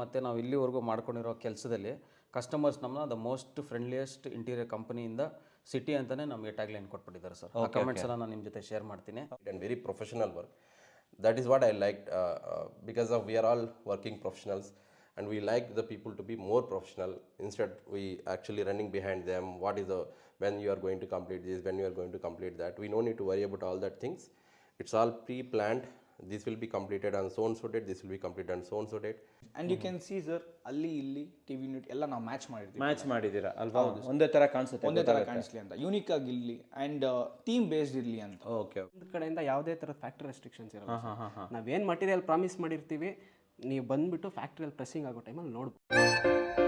ಮತ್ತು ನಾವು ಇಲ್ಲಿವರೆಗೂ ಮಾಡ್ಕೊಂಡಿರೋ ಕೆಲಸದಲ್ಲಿ ಕಸ್ಟಮರ್ಸ್ ನಮ್ಮನ್ನ ದ ಮೋಸ್ಟ್ ಫ್ರೆಂಡ್ಲಿಯೆಸ್ಟ್ ಇಂಟೀರಿಯರ್ ಕಂಪನಿಯಿಂದ ಸಿಟಿ ಅಂತಲೇ ನಮಗೆ ಟ್ಯಾಗ್ ಲೈನ್ ಕೊಟ್ಬಿಟ್ಟಿದ್ದಾರೆ ಸರ್ ಆ ಕಮೆಂಟ್ಸ್ ಎಲ್ಲ ನಾನು ನಿಮ್ಮ ಜೊತೆ ಶೇರ್ ಮಾಡ್ತೀನಿ and very professional work that is what I like because of we are all working professionals working professionals and we like the people to be more professional. Instead, we actually running behind them. What is the when you are going to complete this, when you are going to complete that. We no need to worry about all that things. It's all pre-planned. This will be completed on so and so date. This will be completed on so and so date. And you can see sir ಅಲ್ಲಿ ಇಲ್ಲಿ TV unit ಎಲ್ಲ ನಾವು match ಮಾಡಿರ್ತೀವಿ. Match ಮಾಡಿದ್ದೀರಾ? ಅಲ್ವಾ? ಒಂದೇ ತರ ಕಾಣಿಸುತ್ತೆ ಒಂದೇ ತರ ಕಾಣಿಸ್ಲಿ ಅಂತ. ಯೂನಿಕ್ ಆಗಿ ಆಗಿರ್ಲಿ ಅಂಡ್ ಟೀಮ್ ಬೇಸ್ಡ್ ಇರ್ಲಿ ಅಂತ. ಓಕೆ ಒಂದು ಕಡೆಯಿಂದ ಯಾವುದೇ ಥರದ ಫ್ಯಾಕ್ಟ್ರಿ ರೆಸ್ಟ್ರಿಕ್ಷನ್ಸ್ ಇರಲ್ಲ ನಾವೇನ್ ಮಟೀರಿಯಲ್ ಪ್ರಾಮಿಸ್ ಮಾಡಿರ್ತೀವಿ ನೀವು ಬಂದ್ಬಿಟ್ಟು ಫ್ಯಾಕ್ಟ್ರಿಯಲ್ಲಿ ಪ್ರೆಸ್ಸಿಂಗ್ ಆಗೋ ಟೈಮಲ್ಲಿ ನೋಡ್ಬೋದು.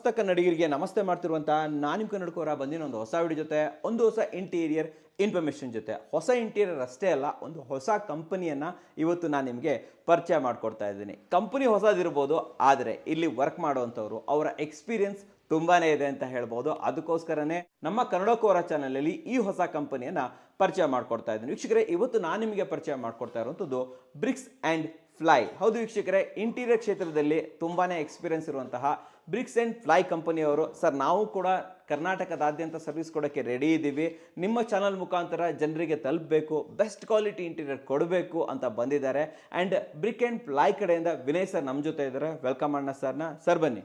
ಸಮಸ್ತ ಕನ್ನಡಿಗರಿಗೆ ನಮಸ್ತೆ ಮಾಡ್ತಿರುವಂತಹ ನಾನು ನಿಮ್ಮ ಕನ್ನಡಕೋರ ಬಂದಿನ ಒಂದು ಹೊಸ ವಿಡಿಯೋ ಜೊತೆ, ಒಂದು ಹೊಸ ಇಂಟೀರಿಯರ್ ಇನ್ಫಾರ್ಮೇಷನ್ ಜೊತೆ. ಹೊಸ ಇಂಟೀರಿಯರ್ ಅಷ್ಟೇ ಅಲ್ಲ, ಒಂದು ಹೊಸ ಕಂಪನಿಯನ್ನ ಇವತ್ತು ನಾನು ನಿಮಗೆ ಪರಿಚಯ ಮಾಡಿಕೊಡ್ತಾ ಇದ್ದೀನಿ. ಕಂಪನಿ ಹೊಸದಿರ್ಬೋದು, ಆದರೆ ಇಲ್ಲಿ ವರ್ಕ್ ಮಾಡುವಂಥವ್ರು, ಅವರ ಎಕ್ಸ್ಪೀರಿಯನ್ಸ್ ತುಂಬಾನೇ ಇದೆ ಅಂತ ಹೇಳ್ಬೋದು. ಅದಕ್ಕೋಸ್ಕರನೇ ನಮ್ಮ ಕನ್ನಡಕೋರ ಚಾನಲಲ್ಲಿ ಈ ಹೊಸ ಕಂಪನಿಯನ್ನು ಪರಿಚಯ ಮಾಡ್ಕೊಡ್ತಾ ಇದ್ದೀನಿ. ವೀಕ್ಷಕರೇ, ಇವತ್ತು ನಾನು ನಿಮಗೆ ಪರಿಚಯ ಮಾಡ್ಕೊಡ್ತಾ ಇರುವಂಥದ್ದು ಬ್ರಿಕ್ಸ್ ಆ್ಯಂಡ್ ಫ್ಲೈ ಹೌದು ವೀಕ್ಷಕರೇ ಇಂಟೀರಿಯರ್ ಕ್ಷೇತ್ರದಲ್ಲಿ ತುಂಬಾ ಎಕ್ಸ್ಪೀರಿಯನ್ಸ್ ಇರುವಂತಹ ಬ್ರಿಕ್ಸ್ ಆ್ಯಂಡ್ ಫ್ಲೈ ಕಂಪನಿಯವರು ಸರ್ ನಾವು ಕೂಡ ಕರ್ನಾಟಕದಾದ್ಯಂತ ಸರ್ವಿಸ್ ಕೊಡೋಕ್ಕೆ ರೆಡಿ ಇದ್ದೀವಿ ನಿಮ್ಮ ಚಾನಲ್ ಮುಖಾಂತರ ಜನರಿಗೆ ತಲುಪಬೇಕು ಬೆಸ್ಟ್ ಕ್ವಾಲಿಟಿ ಇಂಟೀರಿಯರ್ ಕೊಡಬೇಕು ಅಂತ ಬಂದಿದ್ದಾರೆ. ಆ್ಯಂಡ್ ಬ್ರಿಕ್ ಆ್ಯಂಡ್ ಫ್ಲೈ ಕಡೆಯಿಂದ ವಿನಯ್ ಸರ್ ನಮ್ಮ ಜೊತೆ ಇದ್ದಾರೆ. ವೆಲ್ಕಮ್ ಅಣ್ಣ ಸರ್ನ. ಸರ್ ಬನ್ನಿ.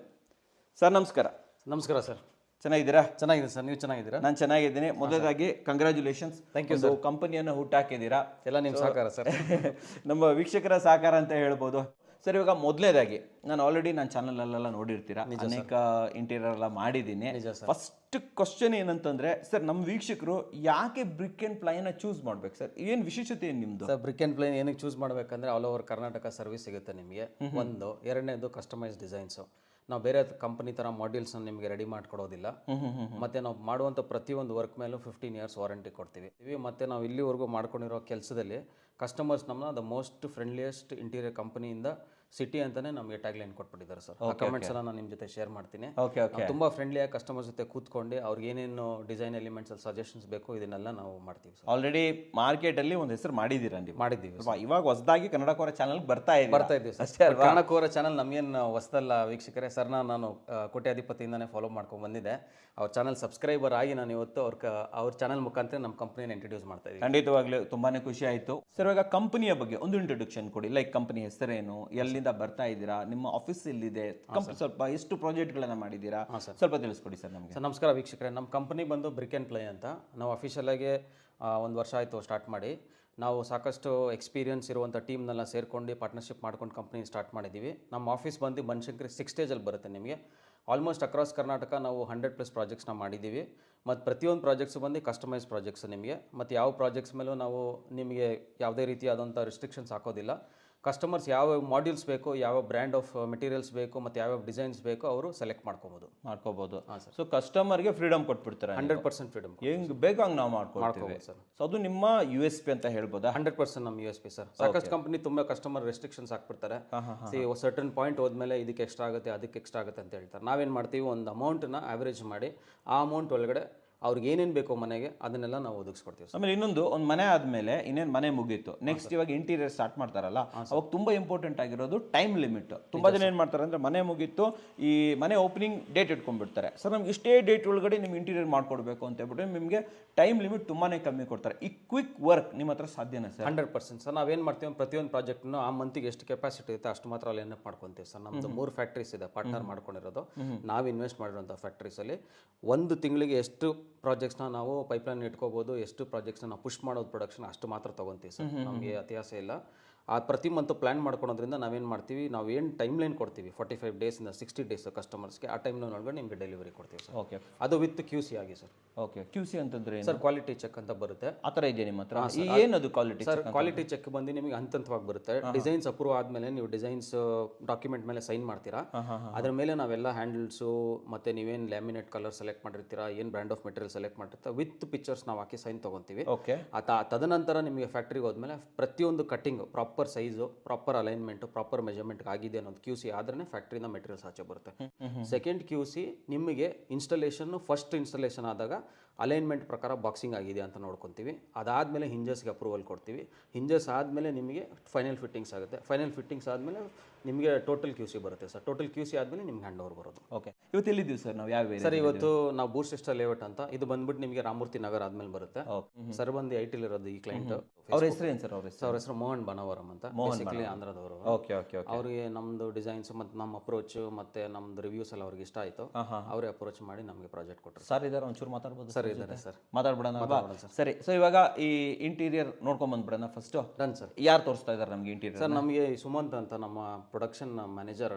ಸರ್ ನಮಸ್ಕಾರ. ನಮಸ್ಕಾರ ಸರ್. ಚೆನ್ನಾಗಿದ್ದೀರಾ? ಚೆನ್ನಾಗಿದೆ ಸರ್. ನೀವು ಚೆನ್ನಾಗಿದ್ದೀರಾ? ನಾನು ಚೆನ್ನಾಗಿದ್ದೀನಿ. ಮೊದಲಾಗಿ ಕಂಗ್ರ್ಯಾಚುಲೇಷನ್ಸ್ ಥ್ಯಾಂಕ್ ಯು ಸರ್ ಕಂಪನಿಯನ್ನು ಹುಟ್ಟಾಕಿದ್ದೀರಾ. ಎಲ್ಲ ನಿಮ್ಮ ಸಹಕಾರ ಸರ್. ನಮ್ಮ ವೀಕ್ಷಕರ ಸಹಕಾರ ಅಂತ ಹೇಳ್ಬೋದು. ಸರ್ ಇವಾಗ ಮೊದಲನೇದಾಗಿ ನಾನು ಆಲ್ರೆಡಿ ನನ್ನ ಚಾನಲಲ್ಲೆಲ್ಲ ನೋಡಿರ್ತೀರಾ? ಅನೇಕ ಇಂಟೀರಿಯರ್ ಎಲ್ಲ ಮಾಡಿದ್ದೀನಿ. ಫಸ್ಟ್ ಕ್ವಶನ್ ಏನಂತಂದ್ರೆ ಸರ್ ನಮ್ಮ ವೀಕ್ಷಕರು ಯಾಕೆ ಬ್ರಿಕ್ ಅಂಡ್ ಪ್ಲೈನ್ ಚೂಸ್ ಮಾಡ್ಬೇಕು ಸರ್? ಏನು ವಿಶೇಷತೆ ಏನು ನಿಮ್ದು? ಸರ್ ಬ್ರಿಕ್ ಅಂಡ್ ಪ್ಲೈನ್ ಏನಕ್ಕೆ ಚೂಸ್ ಮಾಡ್ಬೇಕಂದ್ರೆ ಆಲ್ ಓವರ್ ಕರ್ನಾಟಕ ಸರ್ವಿಸ್ ಸಿಗುತ್ತೆ ನಿಮಗೆ. ಒಂದು ಎರಡನೇದು ಕಸ್ಟಮೈಸ್ ಡಿಸೈನ್ಸು ನಾವು ಬೇರೆ ಕಂಪನಿ ಥರ ಮಾಡ್ಯೂಲ್ಸ್ನ ನಿಮಗೆ ರೆಡಿ ಮಾಡಿಕೊಡೋದಿಲ್ಲ. ಮತ್ತು ನಾವು ಮಾಡುವಂಥ ಪ್ರತಿಯೊಂದು ವರ್ಕ್ ಮೇಲೂ ಫಿಫ್ಟೀನ್ ಇಯರ್ಸ್ ವಾರಂಟಿ ಕೊಡ್ತೀವಿ. ಇವಿ ಮತ್ತು ನಾವು ಇಲ್ಲಿವರೆಗೂ ಮಾಡ್ಕೊಂಡಿರೋ ಕೆಲಸದಲ್ಲಿ ಕಸ್ಟಮರ್ಸ್ ನಮ್ಮನ್ನ ದ ಮೋಸ್ಟ್ ಫ್ರೆಂಡ್ಲಿಯೆಸ್ಟ್ ಇಂಟೀರಿಯರ್ ಕಂಪನಿಯಿಂದ ಸಿಟಿ ಅಂತಾನೆ ನಮಗೆ ಟ್ಯಾಗ್ ಲೈನ್ ಕೊಟ್ಬಿಟ್ಟಿದ್ದಾರೆ ಸರ್ ಆ ಕಮೆಂಟ್ಸ್ ಎಲ್ಲ ನಾನು ನಿಮ್ಮ ಜೊತೆ ಶೇರ್ ಮಾಡ್ತೀನಿ. ಓಕೆ ಓಕೆ ನಾವು ತುಂಬ ಫ್ರೆಂಡ್ಲಿಯಾಗಿ ಕಸ್ಟಮರ್ ಜೊತೆ ಕೂತ್ಕೊಂಡು ಅವ್ರಿಗೆ ಏನೇನು ಡಿಸೈನ್ ಎಲಿಮೆಂಟ್ಸ್ ಅಲ್ಲಿ ಸಜೆಷನ್ಸ್ ಬೇಕು ಇದನ್ನೆಲ್ಲ ನಾವು ಮಾಡ್ತೀವಿ ಸರ್ ಆಲ್ರೆಡಿ ಮಾರ್ಕೆಟಲ್ಲಿ ಒಂದು ಹೆಸರು ಮಾಡಿದ್ದೀರಾ ನೀವು? ಮಾಡಿದ್ದೀವಿ ಅಲ್ವಾ? ಇವಾಗ ಹೊಸದಾಗಿ ಕನ್ನಡಕೋರ ಚಾನಲ್ ಬರ್ತಾ ಇದೆ ಬರ್ತಾ ಇದ್ದೀವಿ ಅಷ್ಟೇ ಕನ್ನಡ ಕೋರ ಚಾನಲ್ ನಮಗೇನು ಹೊಸದಲ್ಲ ವೀಕ್ಷಕರೇ ಸರ್ನ ನಾನು ಆ, ಕೋಟ್ಯಾಧಿಪತಿಯಿಂದನೇ ಫಾಲೋ ಮಾಡ್ಕೊಂಡು ಬಂದಿದ್ದೆ. ಅವ್ರ ಚಾನಲ್ ಸಬ್ಸ್ಕ್ರೈಬರ್ ಆಗಿ ನಾನು ಇವತ್ತು ಅವ್ರ ಕ ಅವ್ರ ಚಾನಲ್ ಮುಖಾಂತರ ನಮ್ಮ ಕಂಪ್ನಿನ ಇಂಟ್ರೊಡ್ಯೂಸ್ ಮಾಡ್ತಾ ಇದ್ದೀವಿ ಖಂಡಿತವಾಗ್ಲೂ ತುಂಬಾನೇ ಖುಷಿ ಆಯ್ತು. ಸರ್ ಇವಾಗ ಕಂಪನಿಯ ಬಗ್ಗೆ ಒಂದು ಇಂಟ್ರೊಡಕ್ಷನ್ ಕೊಡಿ. ಲೈಕ್ ಕಂಪನಿ ಹೆಸರೇನು? ಎಲ್ಲಿಂದ ಬರ್ತಾ ಇದ್ದೀರಾ? ನಿಮ್ಮ ಆಫೀಸ್ ಎಲ್ಲಿದೆ? ಸ್ವಲ್ಪ ಎಷ್ಟು ಪ್ರಾಜೆಕ್ಟ್ಗಳನ್ನ ಮಾಡಿದ್ದೀರಾ? ಸ್ವಲ್ಪ ತಿಳಿಸ್ಕೊಡಿ ಸರ್ ನಮಗೆ. ಸರ್ ನಮಸ್ಕಾರ ವೀಕ್ಷಕರೇ. ನಮ್ಮ ಕಂಪನಿ ಬಂದು ಬ್ರಿಕ್ ಆ್ಯಂಡ್ ಪ್ಲೇ ಅಂತ. ನಾವು ಅಫಿಷಿಯಲಾಗಿ ಒಂದು ವರ್ಷ ಆಯಿತು ಸ್ಟಾರ್ಟ್ ಮಾಡಿ. ನಾವು ಸಾಕಷ್ಟು ಎಕ್ಸ್ಪೀರಿಯನ್ಸ್ ಇರುವಂಥ ಟೀಮ್ನೆಲ್ಲ ಸೇರ್ಕೊಂಡು ಪಾರ್ಟ್ನರ್ಶಿಪ್ ಮಾಡ್ಕೊಂಡು ಕಂಪ್ನಿ ಸ್ಟಾರ್ಟ್ ಮಾಡಿದ್ದೀವಿ. ನಮ್ಮ ಆಫೀಸ್ ಬಂದು ಬನಶಂಕರಿ ಸಿಕ್ಸ್ ಸ್ಟೇಜಲ್ಲಿ ಬರುತ್ತೆ ನಿಮಗೆ. ಆಲ್ಮೋಸ್ಟ್ ಅಕ್ರಾಸ್ ಕರ್ನಾಟಕ ನಾವು ಹಂಡ್ರೆಡ್ ಪ್ಲಸ್ ಪ್ರಾಜೆಕ್ಟ್ಸ್ನ ಮಾಡಿದ್ದೀವಿ. ಮತ್ತು ಪ್ರತಿಯೊಂದು ಪ್ರಾಜೆಕ್ಟ್ಸ್ ಬಂದು ಕಸ್ಟಮೈಸ್ ಪ್ರಾಜೆಕ್ಟ್ಸ್ ನಿಮಗೆ. ಮತ್ತು ಯಾವ ಪ್ರಾಜೆಕ್ಟ್ಸ್ ಮೇಲೂ ನಾವು ನಿಮಗೆ ಯಾವುದೇ ರೀತಿಯಾದಂಥ ರಿಸ್ಟ್ರಿಕ್ಷನ್ಸ್ ಹಾಕೋದಿಲ್ಲ. ಕಸ್ಟಮರ್ಸ್ ಯಾವ ಮಾಡ್ಯೂಲ್ಸ್ ಬೇಕು ಯಾವ ಬ್ರ್ಯಾಂಡ್ ಆಫ್ ಮೆಟೀರಿಯಲ್ಸ್ ಬೇಕು ಮತ್ತು ಯಾವ್ಯಾವ ಡಿಸೈನ್ಸ್ ಬೇಕು ಅವರು ಸೆಲೆಕ್ಟ್ ಮಾಡ್ಕೋಬೋದು. ಮಾಡ್ಕೋಬಹುದು ಸೊ ಕಸ್ಟಮರ್ಗೆ ಫ್ರೀಡಮ್ ಕೊಟ್ಬಿಡ್ತಾರೆ ಹಂಡ್ರೆಡ್ ಪರ್ಸೆಂಟ್ ಫ್ರೀಡಮ್ ಹೆಂಗ್ ಹಂಗೆ ನಾವು ಮಾಡ್ಕೊಳ್ತೀವಿ. ಮಾಡ್ಕೋಬೋದು ಸರ್ ಸೊ ಅದು ನಿಮ್ಮ ಯು ಎಸ್ ಪಿ ಅಂತ ಹೇಳ್ಬೋದು? ಹಂಡ್ರೆಡ್ ಪರ್ಸೆಂಟ್ ನಮ್ಮ ಯು ಎಸ್ ಪಿ ಸರ್ ಸಾಕಷ್ಟು ಕಂಪ್ನಿ ತುಂಬ ಕಸ್ಟಮರ್ ರೆಸ್ಟ್ರಿಕ್ಷನ್ಸ್ ಹಾಕ್ಬಿಡ್ತಾರೆ. ಸಿ ಸರ್ಟನ್ ಪಾಯಿಂಟ್ ಹೋದ್ಮೇಲೆ ಇದಕ್ಕೆ ಎಕ್ಸ್ಟ್ರಾ ಆಗುತ್ತೆ ಅದಕ್ಕೆ ಎಕ್ಸ್ಟ್ರಾ ಆಗುತ್ತೆ ಅಂತ ಹೇಳ್ತಾರೆ. ನಾವೇನು ಮಾಡ್ತೀವಿ ಒಂದು ಅಮೌಂಟನ್ನ ಆವ್ರೇಜ್ ಮಾಡಿ ಆ ಅಮೌಂಟ್ ಒಳಗಡೆ ಅವ್ರಿಗೆ ಏನೇನು ಬೇಕೋ ಮನೆಗೆ ಅದನ್ನೆಲ್ಲ ನಾವು ಒದಗಿಸ್ಕೊಡ್ತೀವಿ ಆಮೇಲೆ ಇನ್ನೊಂದು ಒಂದು ಮನೆ ಆದಮೇಲೆ ಇನ್ನೇನು ಮನೆ ಮುಗೀತು ನೆಕ್ಸ್ಟ್ ಇವಾಗ ಇಂಟೀರಿಯರ್ ಸ್ಟಾರ್ಟ್ ಮಾಡ್ತಾರಲ್ಲ ಅವಾಗ ತುಂಬ ಇಂಪಾರ್ಟೆಂಟ್ ಆಗಿರೋದು ಟೈಮ್ ಲಿಮಿಟ್ ತುಂಬ ಜನ ಏನು ಮಾಡ್ತಾರೆ ಅಂದರೆ ಮನೆ ಮುಗೀತು ಈ ಮನೆ ಓಪನಿಂಗ್ ಡೇಟ್ ಇಟ್ಕೊಂಡ್ಬಿಡ್ತಾರೆ. ಸರ್ ನಮ್ಗೆ ಇಷ್ಟೇ ಡೇಟ್ ಒಳಗಡೆ ನಿಮ್ಮ ಇಂಟೀರಿಯರ್ ಮಾಡ್ಕೊಡ್ಬೇಕು ಅಂತ ಹೇಳ್ಬಿಟ್ಟು ನಿಮಗೆ ಟೈಮ್ ಲಿಮಿಟ್ ತುಂಬಾ ಕಮ್ಮಿ ಕೊಡ್ತಾರೆ. ಈ ಕ್ವಿಕ್ ವರ್ಕ್ ನಿಮ್ಮ ಹತ್ರ ಸಾಧ್ಯನೇ ಸರ್? Hundred percent sir. ನಾವೇನು ಮಾಡ್ತೀವಿ ಪ್ರತಿಯೊಂದು ಪ್ರಾಜೆಕ್ಟ್ನು ಆ ಮಂತಿಗೆ ಎಷ್ಟು ಕೆಪಾಸಿಟಿ ಇರುತ್ತೆ ಅಷ್ಟು ಮಾತ್ರ ಅಲ್ಲಿ ಏನಪ್ಪ ಮಾಡ್ಕೊತೀವಿ ಸರ್. ನಮ್ಮದು ಮೂರು ಫ್ಯಾಕ್ಟ್ರೀಸ್ ಇದೆ ಪಾರ್ಟ್ನರ್ ಮಾಡ್ಕೊಂಡಿರೋದು. ನಾವು ಇನ್ವೆಸ್ಟ್ ಮಾಡಿರೋಂಥ ಫ್ಯಾಕ್ಟ್ರೀಸಲ್ಲಿ ಒಂದು ತಿಂಗಳಿಗೆ ಎಷ್ಟು ಪ್ರಾಜೆಕ್ಟ್ಸ್ನ ನಾವು ಪೈಪ್ಲೈನ್ ಇಟ್ಕೋಬೋದು ಎಷ್ಟು ಪ್ರಾಜೆಕ್ಟ್ಸ್ನ ನಾವು ಪುಷ್ ಮಾಡೋದು ಪ್ರೊಡಕ್ಷನ್ ಅಷ್ಟು ಮಾತ್ರ ತೊಗೊತೀವಿ ಸರ್. ನಮಗೆ ಅತ್ಯಾಸೆ ಇಲ್ಲ. ಆ ಪ್ರತಿ ಮಂತ್ ಪ್ಲ್ಯಾನ್ ಮಾಡ್ಕೊಳೋದ್ರಿಂದ ನಾವೇನು ಮಾಡ್ತೀವಿ? ನಾವು ಏನು ಟೈಮ್ ಲೈನ್ ಕೊಡ್ತೀವಿ ಫಾರ್ಟಿ ಫೈವ್ ಡೇಸಿಂದ ಸಿಕ್ಸ್ಟಿ ಡೇಸ್ ಕಸ್ಟಮರ್ಸ್ಗೆ ಆ ಟೈಮ್ನ ಒಳಗಡೆ ನಿಮಗೆ ಡೆಲಿವರಿ ಕೊಡ್ತೀವಿ ಸರ್. ಓಕೆ ಅದು ವಿತ್ ಕ್ಯೂ ಸಿ ಆಗಿ ಸರ್. ಓಕೆ ಕ್ಯೂ ಸಿ ಅಂತಂದ್ರೆ ಸರ್ ಕ್ವಾಲಿಟಿ ಚೆಕ್ ಅಂತ ಬರುತ್ತೆ. ಆ ಥರ ಇದೆಯಾ ನಿಮ್ಮ ಹತ್ರ? ಏನದು ಕ್ವಾಲಿಟಿ ಸರ್ ಕ್ವಾಲಿಟಿ ಚೆಕ್ ಬಂದು ನಿಮಗೆ ಹಂತ ಹಂತವಾಗಿ ಬರುತ್ತೆ ಡಿಸೈನ್ಸ್ ಅಪ್ರೂವ್ ಆದಮೇಲೆ ನೀವು ಡಿಸೈನ್ಸ್ ಡಾಕ್ಯುಮೆಂಟ್ ಮೇಲೆ ಸೈನ್ ಮಾಡ್ತೀರಾ? ಅದ್ರ ಮೇಲೆ ನಾವೆಲ್ಲ ಹ್ಯಾಂಡಲ್ಸು ಮತ್ತೆ ನೀವೇನು ಲ್ಯಾಮಿನೇಟ್ ಕಲರ್ ಸೆಲೆಕ್ಟ್ ಮಾಡಿರ್ತೀರಾ ಏನು ಬ್ರ್ಯಾಂಡ್ ಆಫ್ ಮೆಟೀರಿಯಲ್ ಸೆಲೆಕ್ಟ್ ಮಾಡಿರ್ತೀರಾ ವಿತ್ ಪಿಕ್ಚರ್ಸ್ ನಾವು ಹಾಕಿ ಸೈನ್ ತೊಗೊತೀವಿ. ಓಕೆ ಆ ತದನಂತರ ನಿಮಗೆ ಫ್ಯಾಕ್ಟ್ರಿಗೆ ಹೋದ್ಮೇಲೆ ಪ್ರತಿಯೊಂದು cutting proper size proper alignment proper measurement ಆಗಿದೆ ಅನ್ನೋದು ಕ್ಯೂ ಸಿ ಆದ್ರೆ ಫ್ಯಾಕ್ಟ್ರಿಯಿಂದ ಮೆಟೀರಿಯಲ್ಸ್ ಆಚೆ ಬರುತ್ತೆ. ಸೆಕೆಂಡ್ ಕ್ಯೂ ಸಿ ನಿಮಗೆ ಇನ್ಸ್ಟಾಲೇಷನ್ ಫಸ್ಟ್ ಇನ್ಸ್ಟಾಲೇಷನ್ ಆದಾಗ ಅಲೈನ್ಮೆಂಟ್ ಪ್ರಕಾರ ಬಾಕ್ಸಿಂಗ್ ಆಗಿದೆ ಅಂತ ನೋಡ್ಕೊತೀವಿ. ಅದಾದಮೇಲೆ ಹಿಂಜಸ್ಗೆ ಅಪ್ರೂವಲ್ ಕೊಡ್ತೀವಿ. ಹಿಂಜಸ್ ಆದಮೇಲೆ ನಿಮಗೆ ಫೈನಲ್ ಫಿಟ್ಟಿಂಗ್ಸ್ ಆಗುತ್ತೆ. ಫೈನಲ್ ಫಿಟ್ಟಿಂಗ್ಸ್ ಆದಮೇಲೆ ನಿಮಗೆ ಟೋಟಲ್ ಕ್ಯೂ ಸಿ ಬರುತ್ತೆ ಸರ್. ಟೋಟಲ್ ಕ್ಯೂ ಸಿ ಆದಮೇಲೆ ನಿಮ್ಗೆ ಹ್ಯಾಂಡ್ ಓವರ್ ಬರೋದು. ಓಕೆ ಇವತ್ತು ಎಲ್ಲಿದ್ದೀವಿ ಸರ್ ನಾವು? ಯಾವ ಸರ್ ಇವತ್ತು ನಾವು ಬೂಸ್ಟ್ ಸಿಸ್ಟರ್ ಲೇಔಟ್ ಅಂತ ಇದು ಬಂದ್ಬಿಟ್ಟು ನಿಮಗೆ ರಾಮೂರ್ತಿ ನಗರ ಆದ್ಮೇಲೆ ಬರುತ್ತೆ. ಸರ್ ಬಂದು ಐ ಇರೋದು ಈ ಕ್ಲೈಂಟ್ ಅವ್ರ ಹೆಸರು ಏನು ಸರ್ ಅವ್ರ ಹೆಸರು? ಅವ್ರ ಹೆಸರು ಮೋಹನ್ ಬನವರಂ. ಅಂತ? ಬೇಸಿಕಲಿ ಆಂಧ್ರದವರು ಓಕೆ ಓಕೆ ಓಕೆ ಅವ್ರಿಗೆ ನಮ್ದು ಡಿಸೈನ್ಸ್ ಮತ್ತು ನಮ್ಮ ಅಪ್ರೋಚ್ ಮತ್ತೆ ನಮ್ದು ರಿವ್ಯೂಸ್ ಎಲ್ಲ ಅವ್ರಿಗೆ ಇಷ್ಟ ಆಯಿತು. ಅವರೇ ಅಪ್ರೋಚ್ ಮಾಡಿ ನಮಗೆ ಪ್ರಾಜೆಕ್ಟ್ ಕೊಟ್ಟರು ಸರ್ ಇದಾರೆ ಒಂಚೂರು ಮಾತಾಡ್ಬೋದು ಸರ್ ಇದ್ದಾರೆ ಸರ್ ಮಾತಾಡ್ಬಿಡೋಣ? ಸರಿ ಸೊ ಇವಾಗ ಈ ಇಂಟೀರಿಯರ್ ನೋಡ್ಕೊಂಡ್ ಬಂದ್ಬಿಡೋಣ ಫಸ್ಟ್ ಡನ್ ಸರ್ ಯಾರು ತೋರಿಸ್ತಾ ಇದ್ದಾರೆ ನಮಗೆ ಇಂಟೀರಿಯರ್ ಸರ್ ನಮಗೆ ಸುಮಂತ್ ಅಂತ ನಮ್ಮ ಪ್ರೊಡಕ್ಷನ್ ಮ್ಯಾನೇಜರ್